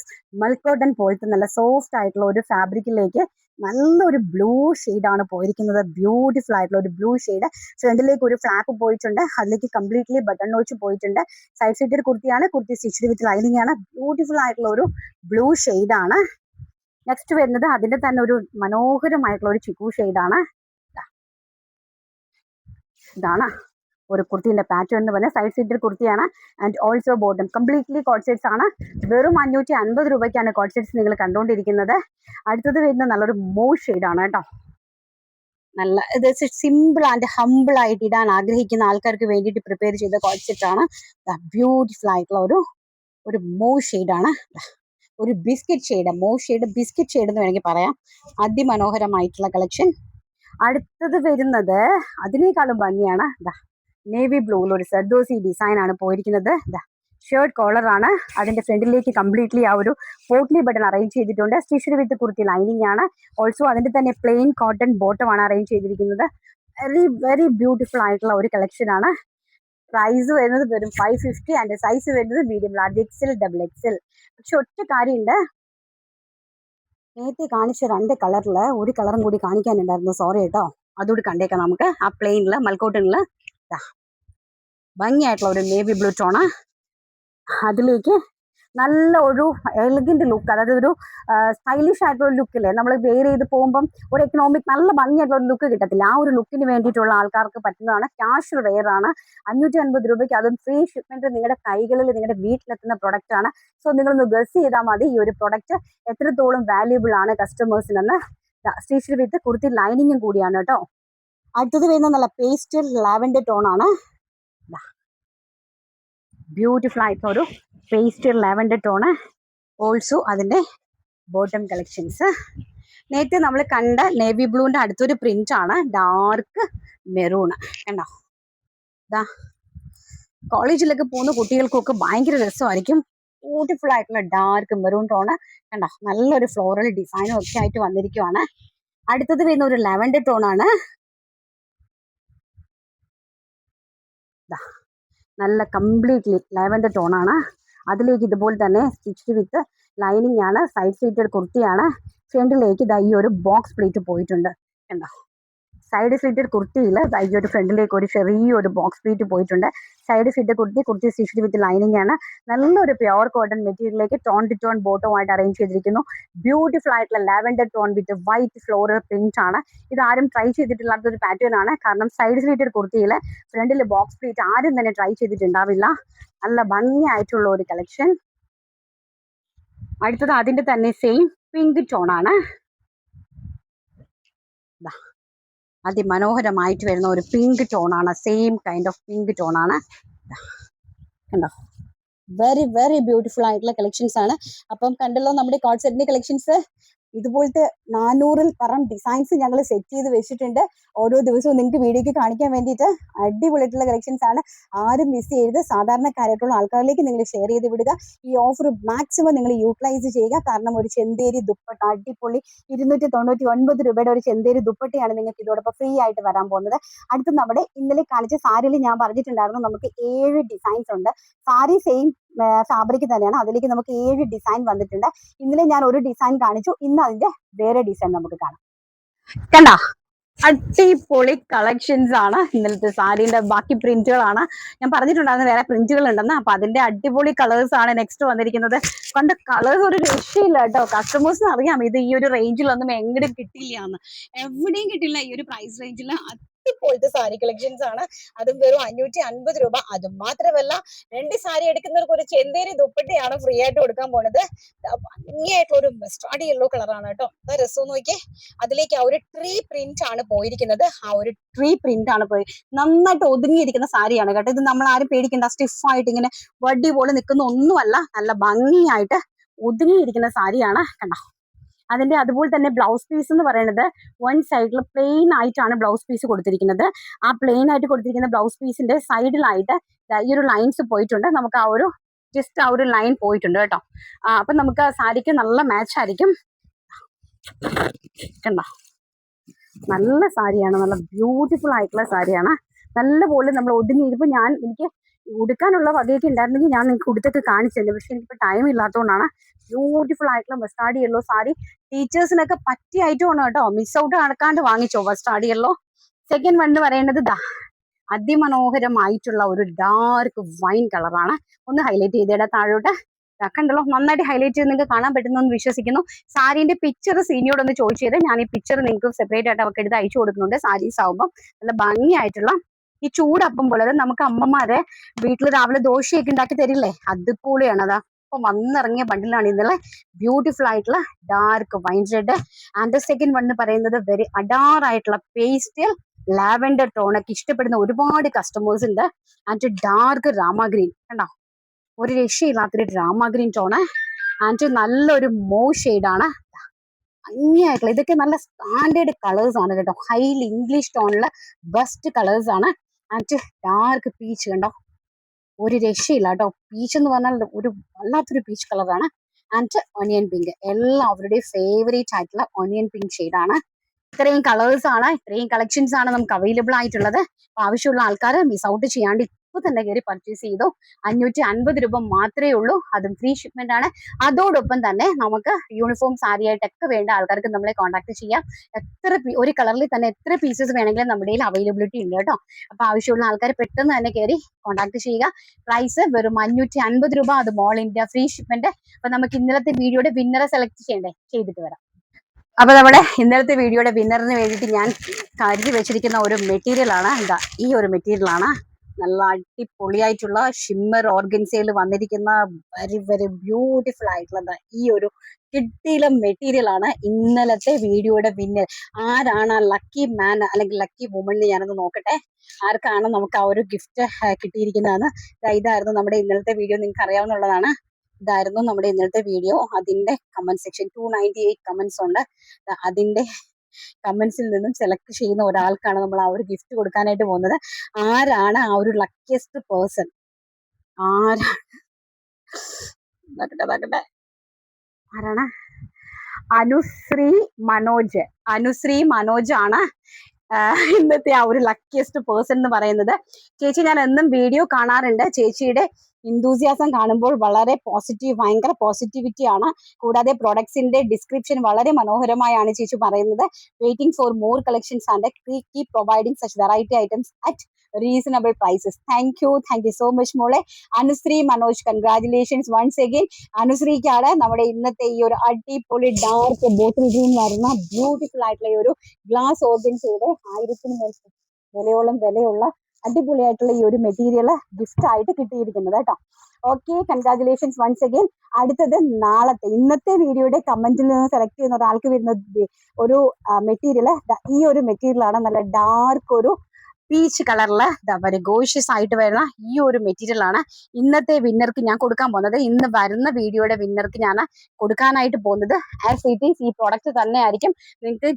[SPEAKER 1] മൽക്കോട്ടൺ പോലത്തെ നല്ല സോഫ്റ്റ് ആയിട്ടുള്ള ഒരു ഫാബ്രിക്കിലേക്ക് നല്ലൊരു ബ്ലൂ ആണ് പോയിരിക്കുന്നത്. ബ്യൂട്ടിഫുൾ ആയിട്ടുള്ള ഒരു ബ്ലൂ ഷെയ്ഡ് ഫ്രണ്ടിലേക്ക് ഒരു ഫ്ലാപ്പ് പോയിട്ടുണ്ട്. അതിലേക്ക് കംപ്ലീറ്റ്ലി ബട്ടൺ നോച്ച് പോയിട്ടുണ്ട്. സൈഡ് സൈഡ് കുർത്തിയാണ്. കുർത്തി സ്റ്റിച്ച് വിത്ത് ലൈനിങ് ആണ്. ബ്യൂട്ടിഫുൾ ആയിട്ടുള്ള ഒരു ബ്ലൂ ആണ്. നെക്സ്റ്റ് വരുന്നത് അതിന്റെ തന്നെ ഒരു മനോഹരമായിട്ടുള്ള ഒരു ചിക്കു ആണ്. ഇതാണ്. ഒരു കുർത്തിന്റെ പാറ്റേൺ എന്ന് പറഞ്ഞാൽ സൈഡ് സീറ്റഡ് കുർത്തിയാണ് and also bottom completely coat sets ആണ്. വെറും അഞ്ഞൂറ്റി അൻപത് രൂപയ്ക്കാണ് കോട്ട് സെറ്റ്സ് നിങ്ങൾ കണ്ടുകൊണ്ടിരിക്കുന്നത്. അടുത്തത് വരുന്ന നല്ലൊരു മോ ആണ് കേട്ടോ. നല്ല ഇത് സിമ്പിൾ ആൻഡ് ഹമ്പിൾ ആയിട്ട് ഇടാൻ ആഗ്രഹിക്കുന്ന ആൾക്കാർക്ക് വേണ്ടിയിട്ട് പ്രിപ്പയർ ചെയ്ത കോട്ട് സെറ്റ് ആണ്. ബ്യൂട്ടിഫുൾ ആയിട്ടുള്ള ഒരു ഒരു മോ ആണ്. ഒരു biscuit shade mauve shade biscuit shade എന്ന് വേണമെങ്കിൽ പറയാം. അതിമനോഹരമായിട്ടുള്ള കളക്ഷൻ അടുത്തത് വരുന്നത് അതിനേക്കാളും ഭംഗിയാണ്. ദാ നേവി ബ്ലൂവിൽ ഒരു സർദോസി ഡിസൈൻ ആണ് പോയിരിക്കുന്നത്. ഷർട്ട് കോളർ ആണ്. അതിന്റെ ഫ്രണ്ടിലേക്ക് കംപ്ലീറ്റ്ലി ആ ഒരു പോട്ട്ലി ബട്ടൺ അറേഞ്ച് ചെയ്തിട്ടുണ്ട്. സ്റ്റിഷറി വിത്ത് കുർത്തി ലൈനിങ് ആണ്. ഓൾസോ അതിന്റെ തന്നെ പ്ലെയിൻ കോട്ടൺ ബോട്ടം ആണ് അറേഞ്ച് ചെയ്തിരിക്കുന്നത്. വെരി വെരി ബ്യൂട്ടിഫുൾ ആയിട്ടുള്ള ഒരു കളക്ഷൻ ആണ്. പ്രൈസ് വരുന്നത് വെറും ഫൈവ് ഫിഫ്റ്റി ആൻഡ് സൈസ് വരുന്നത് medium large XL double XL പക്ഷെ ഒറ്റ കാര്യമുണ്ട്. നേരത്തെ കാണിച്ച രണ്ട് കളറിൽ ഒരു കളറും കൂടി കാണിക്കാനുണ്ടായിരുന്നു. സോറി കേട്ടോ. അതുകൂടി കണ്ടേക്കാം നമുക്ക്. ആ പ്ലെയിനിൽ മൽക്കോട്ടണിൽ ഭംഗിയായിട്ടുള്ള ഒരു നേവി ബ്ലൂ ടോണ് അതിലേക്ക് നല്ല ഒരു എലഗന്റ് ലുക്ക് അതായത് ഒരു സ്റ്റൈലിഷ് ആയിട്ടുള്ള ലുക്കില്ലേ നമ്മൾ വെയർ ചെയ്ത് പോകുമ്പം ഒരു എക്കണോമിക് നല്ല ഭംഗിയായിട്ടുള്ള ഒരു ലുക്ക് കിട്ടത്തില്ല. ആ ഒരു ലുക്കിന് വേണ്ടിയിട്ടുള്ള ആൾക്കാർക്ക് പറ്റുന്നതാണ്. ക്യാഷ് വെയർ ആണ്. അഞ്ഞൂറ്റി അൻപത് രൂപയ്ക്ക് അതും ഫ്രീ ഷിപ്മെന്റ് നിങ്ങളുടെ കൈകളിൽ നിങ്ങളുടെ വീട്ടിലെത്തുന്ന പ്രൊഡക്റ്റ് ആണ്. സോ നിങ്ങളൊന്ന് ഗസ് ചെയ്താൽ മതി ഈ ഒരു പ്രൊഡക്റ്റ് എത്രത്തോളം വാല്യൂബിൾ ആണ് കസ്റ്റമേഴ്സിനെന്ന് സ്റ്റിച്ച് വിത്ത് കുർത്തി ലൈനിങ്ങും കൂടിയാണ് കേട്ടോ. അടുത്തത് വരുന്ന നല്ല പേസ്റ്റൽ ലാവൻഡർ ടോൺ ആണ്. ബ്യൂട്ടിഫുൾ ആയിട്ടുള്ള ഒരു പേസ്റ്റൽ ലാവൻഡർ ടോണ് ഓൾസോ അതിന്റെ ബോട്ടം കളക്ഷൻസ് നേരത്തെ നമ്മൾ കണ്ട നേവി ബ്ലൂവിന്റെ അടുത്തൊരു പ്രിന്റ് ആണ് ഡാർക്ക് മെറൂൺ കണ്ടോ? ഇതാ കോളേജിലൊക്കെ പോകുന്ന കുട്ടികൾക്കൊക്കെ ഭയങ്കര രസമായിരിക്കും. ബ്യൂട്ടിഫുൾ ആയിട്ടുള്ള ഡാർക്ക് മെറൂൺ ടോണ് കണ്ടോ? നല്ലൊരു ഫ്ലോറൽ ഡിസൈനും ഒക്കെ ആയിട്ട് വന്നിരിക്കുവാണ്. അടുത്തത് വരുന്ന ഒരു ലെവൻഡ് ടോണാണ് നല്ല കംപ്ലീറ്റ്ലി ലെവൻഡർ ടോണാണ് അതിലേക്ക് ഇതുപോലെ തന്നെ സ്റ്റിച്ച് വിത്ത് ലൈനിങ് ആണ്. സൈഡ് സീറ്റഡ് കുർത്തിയാണ്. ഫ്രണ്ടിലേക്ക് ഇതാ ഈ ഒരു ബോക്സ് പ്ലേറ്റ് പോയിട്ടുണ്ട്. കണ്ടോ? സൈഡ് സ്ലിറ്റഡ് കുർത്തിയിൽ ഒരു ഫ്രണ്ടിലേക്ക് ഒരു ചെറിയൊരു ബോക്സ് പ്ലീറ്റ് പോയിട്ടുണ്ട്. Side slit kurti kurti stitch with lining ആണ്. നല്ലൊരു പ്യുവർ കോട്ടൺ മെറ്റീരിയലിലേക്ക് ടോൺ ടു ടോൺ ബോട്ടമായിട്ട് അറേഞ്ച് ചെയ്തിരിക്കുന്നു. ബ്യൂട്ടിഫുൾ ആയിട്ടുള്ള lavender tone with white floral print ആണ്. ഇത് ആരും ട്രൈ ചെയ്തിട്ടില്ലാത്ത ഒരു പാറ്റേൺ ആണ്. കാരണം സൈഡ് സ്ലിറ്റഡ് കുർത്തിയിൽ ഫ്രണ്ടിൽ ബോക്സ് പ്ലീറ്റ് ആരും തന്നെ ട്രൈ ചെയ്തിട്ടുണ്ടാവില്ല. നല്ല ഭംഗിയായിട്ടുള്ള ഒരു കളക്ഷൻ അടുത്തത് അതിന്റെ തന്നെ സെയിം പിങ്ക് ടോൺ ആണ്. അതിമനോഹരമായിട്ട് വരുന്ന ഒരു പിങ്ക് ടോണാണ് സെയിം കൈൻഡ് ഓഫ് പിങ്ക് ടോണാണ് കണ്ടോ? വെരി വെരി ബ്യൂട്ടിഫുൾ ആയിട്ടുള്ള കളക്ഷൻസ് ആണ്. അപ്പം കണ്ടല്ലോ നമ്മുടെ കോഡ് കളക്ഷൻസ് ഇതുപോലത്തെ നാനൂറിൽ പരം ഡിസൈൻസ് ഞങ്ങൾ സെറ്റ് ചെയ്ത് വെച്ചിട്ടുണ്ട്. ഓരോ ദിവസവും നിങ്ങൾക്ക് വീഡിയോക്ക് കാണിക്കാൻ വേണ്ടിയിട്ട് അടിപൊളിയായിട്ടുള്ള കളക്ഷൻസ് ആണ്. ആരും മിസ് ചെയ്ത് സാധാരണക്കാരായിട്ടുള്ള ആൾക്കാരിലേക്ക് നിങ്ങൾ ഷെയർ ചെയ്ത് വിടുക. ഈ ഓഫർ മാക്സിമം നിങ്ങൾ യൂട്ടിലൈസ് ചെയ്യുക. കാരണം ഒരു ചെന്തേരി ദുപ്പട്ട അടിപൊളി ഇരുന്നൂറ്റി തൊണ്ണൂറ്റി ഒൻപത് രൂപയുടെ ഒരു ചെന്തേരി ദുപ്പട്ടയാണ് നിങ്ങൾക്ക് ഇതോടൊപ്പം ഫ്രീ ആയിട്ട് വരാൻ പോകുന്നത്. അടുത്ത നമ്മുടെ ഇന്നലെ കാണിച്ച സാരിയിൽ ഞാൻ പറഞ്ഞിട്ടുണ്ടായിരുന്നു. നമുക്ക് ഏഴ് ഡിസൈൻസ് ഉണ്ട്. സാരി സെയിം ഫാബ്രിക് തന്നെയാണ്. അതിലേക്ക് നമുക്ക് ഏഴ് ഡിസൈൻ വന്നിട്ടുണ്ട്. ഇന്നലെ ഞാൻ ഒരു ഡിസൈൻ കാണിച്ചു. ഇന്ന് അതിന്റെ വേറെ ഡിസൈൻ നമുക്ക് കാണാം. കണ്ട? അടിപൊളി കളക്ഷൻസ് ആണ് ഇന്നലത്തെ സാരിന്റെ. ബാക്കി പ്രിന്റുകളാണ്. ഞാൻ പറഞ്ഞിട്ടുണ്ടായിരുന്നു വേറെ പ്രിന്റുകൾ ഉണ്ടെന്ന് അപ്പൊ അതിന്റെ അടിപൊളി കളേഴ്സ് ആണ് നെക്സ്റ്റ് വന്നിരിക്കുന്നത്. കണ്ട? കളേഴ്സ് ഒരു രക്ഷയില്ല കേട്ടോ. കസ്റ്റമേഴ്സിന് അറിയാം ഇത് ഈ ഒരു റേഞ്ചിലൊന്നും എങ്ങോട്ടും കിട്ടില്ല എന്ന്. എവിടെയും കിട്ടില്ല ഈ ഒരു പ്രൈസ് റേഞ്ചിൽ അടിപൊളത്തെ സാരി കളക്ഷൻസ് ആണ്. അതും വെറും അഞ്ഞൂറ്റി അൻപത് രൂപ. അതും മാത്രമല്ല രണ്ട് സാരി എടുക്കുന്നവർക്ക് ഒരു ചെന്തേരി ദുപ്പട്ടയാണ് ഫ്രീ ആയിട്ട് കൊടുക്കാൻ പോണത്. ഭംഗിയായിട്ടുള്ള ഒരു മസ്റ്റാർഡ് യെല്ലോ കളറാണ് കേട്ടോ. രസം നോക്കിയേ. അതിലേക്ക് ആ ഒരു ട്രീ പ്രിന്റ് ആണ് പോയിരിക്കുന്നത്. ആ ഒരു ട്രീ പ്രിന്റ് ആണ് പോയി. നന്നായിട്ട് ഒതുങ്ങിയിരിക്കുന്ന സാരിയാണ് കേട്ടോ. ഇത് നമ്മൾ ആരും പേടിക്കേണ്ട. സ്റ്റിഫായിട്ട് ഇങ്ങനെ വടി പോലെ നിൽക്കുന്ന ഒന്നുമല്ല. നല്ല ഭംഗിയായിട്ട് ഒതുങ്ങിയിരിക്കുന്ന സാരിയാണ് കണ്ടോ? അതിന്റെ അതുപോലെ തന്നെ ബ്ലൗസ് പീസ് എന്ന് പറയുന്നത് വൺ സൈഡിൽ പ്ലെയിൻ ആയിട്ടാണ് ബ്ലൗസ് പീസ് കൊടുത്തിരിക്കുന്നത്. ആ പ്ലെയിൻ ആയിട്ട് കൊടുത്തിരിക്കുന്ന ബ്ലൗസ് പീസിന്റെ സൈഡിലായിട്ട് ഈ ഒരു ലൈൻസ് പോയിട്ടുണ്ട്. നമുക്ക് ആ ഒരു ജസ്റ്റ് ആ ഒരു ലൈൻ പോയിട്ടുണ്ട് കേട്ടോ. അപ്പൊ നമുക്ക് സാരിക്ക് നല്ല മാച്ച് ആയിരിക്കും. കണ്ടോ? നല്ല സാരിയാണ്. നല്ല ബ്യൂട്ടിഫുൾ ആയിട്ടുള്ള സാരിയാണ്. നല്ല പോലെ നമ്മൾ ഒതുങ്ങിയിരിപ്പോൾ ഞാൻ എനിക്ക് ഉടുക്കാനുള്ള വകയൊക്കെ ഉണ്ടായിരുന്നെങ്കിൽ ഞാൻ നിങ്ങൾക്ക് ഉടുത്തൊക്കെ കാണിച്ചല്ലോ പക്ഷെ എനിക്കിപ്പോൾ ടൈം ഇല്ലാത്തതുകൊണ്ടാണ് ബ്യൂട്ടിഫുൾ ആയിട്ടുള്ള മസ്റ്റാർഡ് യെല്ലോ സാരി ടീച്ചേഴ്സിനൊക്കെ പറ്റിയ ആണ് കേട്ടോ. മിസ് ഔട്ട് നടക്കാണ്ട് വാങ്ങിച്ചോ മസ്റ്റാർഡ് യെല്ലോ സെക്കൻഡ് എന്ന് പറയുന്നത് ദാ അതിമനോഹരമായിട്ടുള്ള ഒരു ഡാർക്ക് വൈൻ കളറാണ് ഒന്ന് ഹൈലൈറ്റ് ചെയ്തേടാ താഴോട്ട്. കണ്ടല്ലോ നന്നായിട്ട് ഹൈലൈറ്റ് ചെയ്ത് നിങ്ങൾക്ക് കാണാൻ പറ്റുന്നു എന്ന് വിശ്വസിക്കുന്നു. സാരീന്റെ പിക്ചർ സീനിയോട് ഒന്ന് ചോദിച്ചത് ഞാൻ ഈ പിക്ചർ നിങ്ങൾക്ക് സെപ്പറേറ്റ് ആയിട്ട് അവർക്ക് എടുത്ത് അയച്ചു കൊടുക്കുന്നുണ്ട്. സാരീസ് ആവുമ്പോൾ നല്ല ഭംഗിയായിട്ടുള്ള ഈ ചൂടപ്പം പോലെ അത് നമുക്ക് അമ്മമാരെ വീട്ടിൽ രാവിലെ ദോശയൊക്കെ ഉണ്ടാക്കി തരില്ലേ? അതുപോലെയാണ്. അതാ അപ്പൊ വന്നിറങ്ങിയ ബണ്ടിലാണ് ഇന്നലെ ബ്യൂട്ടിഫുൾ ആയിട്ടുള്ള dark wine red and second one പറയുന്നത് വെരി അഡാർ ആയിട്ടുള്ള പേസ്റ്റൽ ലാവൻഡർ ടോണൊക്കെ ഇഷ്ടപ്പെടുന്ന ഒരുപാട് കസ്റ്റമേഴ്സ് ഉണ്ട്. ആൻഡ് ഡാർക്ക് രാമാഗ്രീൻ കണ്ടോ? ഒരു രക്ഷയില്ലാത്തൊരു രാമാഗ്രീൻ ടോണ് ആൻഡ് നല്ലൊരു മോ ഷെയ്ഡാണ് ഭംഗിയായിട്ടുള്ള ഇതൊക്കെ നല്ല സ്റ്റാൻഡേർഡ് കളേഴ്സ് ആണ് കേട്ടോ. ഹൈലി ഇംഗ്ലീഷ് ടോണിലെ ബെസ്റ്റ് കളേഴ്സ് ആണ്. ആൻഡ് ഡാർക്ക് പീച്ച് കണ്ടോ? ഒരു രക്ഷയില്ല കേട്ടോ പീച്ച് എന്ന് പറഞ്ഞാൽ ഒരു വല്ലാത്തൊരു പീച്ച് കളറാണ് ആൻഡ് ഒനിയൻ പിങ്ക് എല്ലാം എല്ലാവരുടെയും ഫേവറേറ്റ് ആയിട്ടുള്ള ഒനിയൻ പിങ്ക് ഷെയ്ഡാണ് ഇത്രയും കളേഴ്സ് ആണ്. ഇത്രയും കളക്ഷൻസ് ആണ് നമുക്ക് അവൈലബിൾ ആയിട്ടുള്ളത്. ആവശ്യമുള്ള ആൾക്കാർ മിസ് ഔട്ട് ചെയ്യാണ്ട് തന്നെ കയറി പർച്ചേസ് ചെയ്തു. അഞ്ഞൂറ്റി അൻപത് രൂപ മാത്രമേ ഉള്ളൂ. അതും ഫ്രീ ഷിപ്മെന്റ് ആണ്. അതോടൊപ്പം തന്നെ നമുക്ക് യൂണിഫോം സാരി ആയിട്ടൊക്കെ വേണ്ട ആൾക്കാർക്ക് നമ്മളെ കോൺടാക്ട് ചെയ്യാം. എത്ര ഒരു കളറിൽ തന്നെ എത്ര പീസസ് വേണമെങ്കിലും നമ്മുടെ കയ്യിൽ അവൈലബിലിറ്റി ഉണ്ട് കേട്ടോ. അപ്പൊ ആവശ്യമുള്ള ആൾക്കാർ പെട്ടെന്ന് തന്നെ കയറി കോൺടാക്ട് ചെയ്യുക. പ്രൈസ് വെറും അഞ്ഞൂറ്റി അൻപത് രൂപ. അത് മോൾ ഇന്ത്യ ഫ്രീ ഷിപ്മെന്റ് അപ്പൊ നമുക്ക് ഇന്നലത്തെ വീഡിയോയുടെ വിന്നറെ സെലക്ട് ചെയ്യണ്ടേ? ചെയ്തിട്ട് വരാം. അപ്പൊ നമ്മുടെ ഇന്നലത്തെ വീഡിയോയുടെ വിന്നറിന് വേണ്ടിയിട്ട് ഞാൻ കരുതി വെച്ചിരിക്കുന്ന ഒരു മെറ്റീരിയൽ ആണ്. എന്താ ഈ ഒരു മെറ്റീരിയൽ ആണ്. നല്ല അടിപൊളിയായിട്ടുള്ള ഷിമ്മർ ഓർഗൻസയിൽ വന്നിരിക്കുന്ന വെരി വെരി ബ്യൂട്ടിഫുൾ ആയിട്ടുള്ള ഈ ഒരു കിട്ടിയിലെ മെറ്റീരിയൽ ആണ് ഇന്നലത്തെ വീഡിയോയുടെ വിന്നർ ആരാണ് ആ ലക്കി മാൻ അല്ലെങ്കിൽ ലക്കി വുമൺ ഞാനൊന്ന് നോക്കട്ടെ. ആർക്കാണ് നമുക്ക് ആ ഒരു ഗിഫ്റ്റ് കിട്ടിയിരിക്കുന്നതെന്ന്? ഇതായിരുന്നു നമ്മുടെ ഇന്നലത്തെ വീഡിയോ. നിങ്ങൾക്ക് അറിയാവുന്നതാണ് ഇതായിരുന്നു നമ്മുടെ ഇന്നലത്തെ വീഡിയോ. അതിന്റെ comment section two ninety eight comments ഉണ്ട് അതിന്റെ കമന്റ്സിൽ നിന്നും സെലക്ട് ചെയ്യുന്ന ഒരാൾക്കാണ് നമ്മൾ ആ ഒരു ഗിഫ്റ്റ് കൊടുക്കാനായിട്ട് പോകുന്നത്. ആരാണ് ആ ഒരു ലക്കിയസ്റ്റ് പേഴ്സൺ ആരാണ് ആരാണ്? അനുശ്രീ മനോജ്. അനുശ്രീ മനോജ് ആണ് ഇന്നത്തെ ആ ഒരു ലക്കിയസ്റ്റ് പേഴ്സൺ എന്ന് പറയുന്നത്. ചേച്ചി ഞാൻ എന്നും വീഡിയോ കാണാറുണ്ട്. ചേച്ചിയുടെ ഇന്തൂസിയാസം കാണുമ്പോൾ വളരെ പോസിറ്റീവ് ഭയങ്കര പോസിറ്റിവിറ്റി ആണ്. കൂടാതെ പ്രൊഡക്ട്സിന്റെ ഡിസ്ക്രിപ്ഷൻ വളരെ മനോഹരമായാണ് ചേച്ചി പറയുന്നത്. Waiting for more collections and keep providing such variety items at reasonable prices thank you thank you so much മോളെ. Anushree Manoj congratulations once again അനുശ്രീക്കാണ് നമ്മുടെ ഇന്നത്തെ ഈ ഒരു അടിപൊളി ഡാർക്ക് ബോട്ടിൽ ഗ്രീൻ വരുന്ന ബ്യൂട്ടിഫുൾ ആയിട്ടുള്ള ഒരു ഗ്ലാസ് ഓർഗൻസയുടെ ആയിരത്തിന് മേൽ വിലയോളം വിലയുള്ള അടിപൊളിയായിട്ടുള്ള ഈ ഒരു മെറ്റീരിയൽ ഗിഫ്റ്റ് ആയിട്ട് കിട്ടിയിരിക്കുന്നത് കേട്ടോ. ഓക്കെ കൺഗ്രാചുലേഷൻസ് വൺസ് അഗെയിൻ അടുത്തത് നാളത്തെ ഇന്നത്തെ വീഡിയോയുടെ കമന്റിൽ നിന്ന് സെലക്ട് ചെയ്യുന്ന ഒരാൾക്ക് വരുന്ന ഒരു മെറ്റീരിയൽ ഈ ഒരു മെറ്റീരിയൽ ആണ് നല്ല ഡാർക്ക് ഒരു പീച്ച് കളറിൽ ഗോഷ്യസ് ആയിട്ട് വരുന്ന ഈ ഒരു മെറ്റീരിയൽ ആണ്. ഇന്നത്തെ വിന്നർക്ക് ഞാൻ കൊടുക്കാൻ പോകുന്നത്. ഇന്ന് വരുന്ന വീഡിയോയുടെ വിന്നർക്ക് ഞാൻ കൊടുക്കാനായിട്ട് പോകുന്നത് ആസ് ഇറ്റ് ഈസ് ഈ പ്രൊഡക്റ്റ് തന്നെ ആയിരിക്കും നിങ്ങൾക്ക്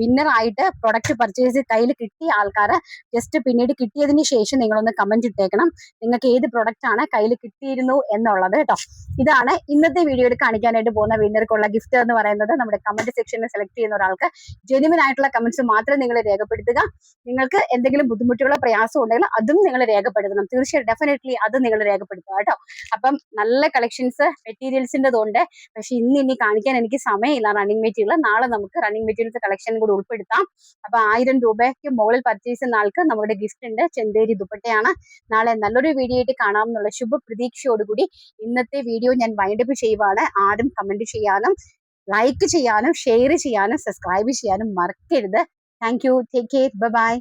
[SPEAKER 1] വിന്നർ ആയിട്ട് പ്രൊഡക്റ്റ് പർച്ചേസ് കയ്യിൽ കിട്ടിയ ആൾക്കാർ ജസ്റ്റ് പിന്നീട് കിട്ടിയതിന് ശേഷം നിങ്ങളൊന്ന് കമന്റ് ഇട്ടേക്കണം. നിങ്ങൾക്ക് ഏത് പ്രൊഡക്റ്റ് ആണ് കയ്യിൽ കിട്ടിയിരുന്നു എന്നുള്ളത് കേട്ടോ. ഇതാണ് ഇന്നത്തെ വീഡിയോയിൽ കാണിക്കാനായിട്ട് പോകുന്ന വിന്നർക്കുള്ള ഗിഫ്റ്റ് എന്ന് പറയുന്നത്. നമ്മുടെ കമന്റ് സെക്ഷനിൽ സെലക്ട് ചെയ്യുന്ന ഒരാൾക്ക് ജെനുവിൻ ആയിട്ടുള്ള കമന്റ്സ് മാത്രം നിങ്ങൾ രേഖപ്പെടുത്തുക. നിങ്ങൾക്ക് എന്തെങ്കിലും ബുദ്ധിമുട്ടുകളോ പ്രയാസം ഉണ്ടെങ്കിൽ അതും നിങ്ങൾ രേഖപ്പെടുത്തണം. തീർച്ചയായും ഡെഫിനറ്റ്ലി അത് നിങ്ങൾ രേഖപ്പെടുത്തുക കേട്ടോ. അപ്പം നല്ല കളക്ഷൻസ് മെറ്റീരിയൽസിന്റെതുണ്ട് പക്ഷെ ഇന്ന് ഇനി കാണിക്കാൻ എനിക്ക് സമയമില്ല റണ്ണിങ് മെറ്റീരിയൽ നാളെ നമുക്ക് റണ്ണിങ് മെറ്റീരിയൽസ് കളക്ഷൻ കൂടി ഉൾപ്പെടുത്താം. അപ്പൊ ആയിരം രൂപയ്ക്ക് മുകളിൽ പർച്ചേസ് ചെയ്യുന്ന ആൾക്ക് നമ്മുടെ ഗിഫ്റ്റ് ഉണ്ട്. ചെന്തേരി ദുപ്പട്ടയാണ്. നാളെ നല്ലൊരു വീഡിയോ ആയിട്ട് കാണാം എന്നുള്ള ശുഭ പ്രതീക്ഷയോടുകൂടി ഇന്നത്തെ വീഡിയോ ഞാൻ വൈൻഡപ്പ് ചെയ്യുവാണ്. ആരും കമന്റ് ചെയ്യാനും ലൈക്ക് ചെയ്യാനും ഷെയർ ചെയ്യാനും സബ്സ്ക്രൈബ് ചെയ്യാനും മറക്കരുത്. Thank you take care bye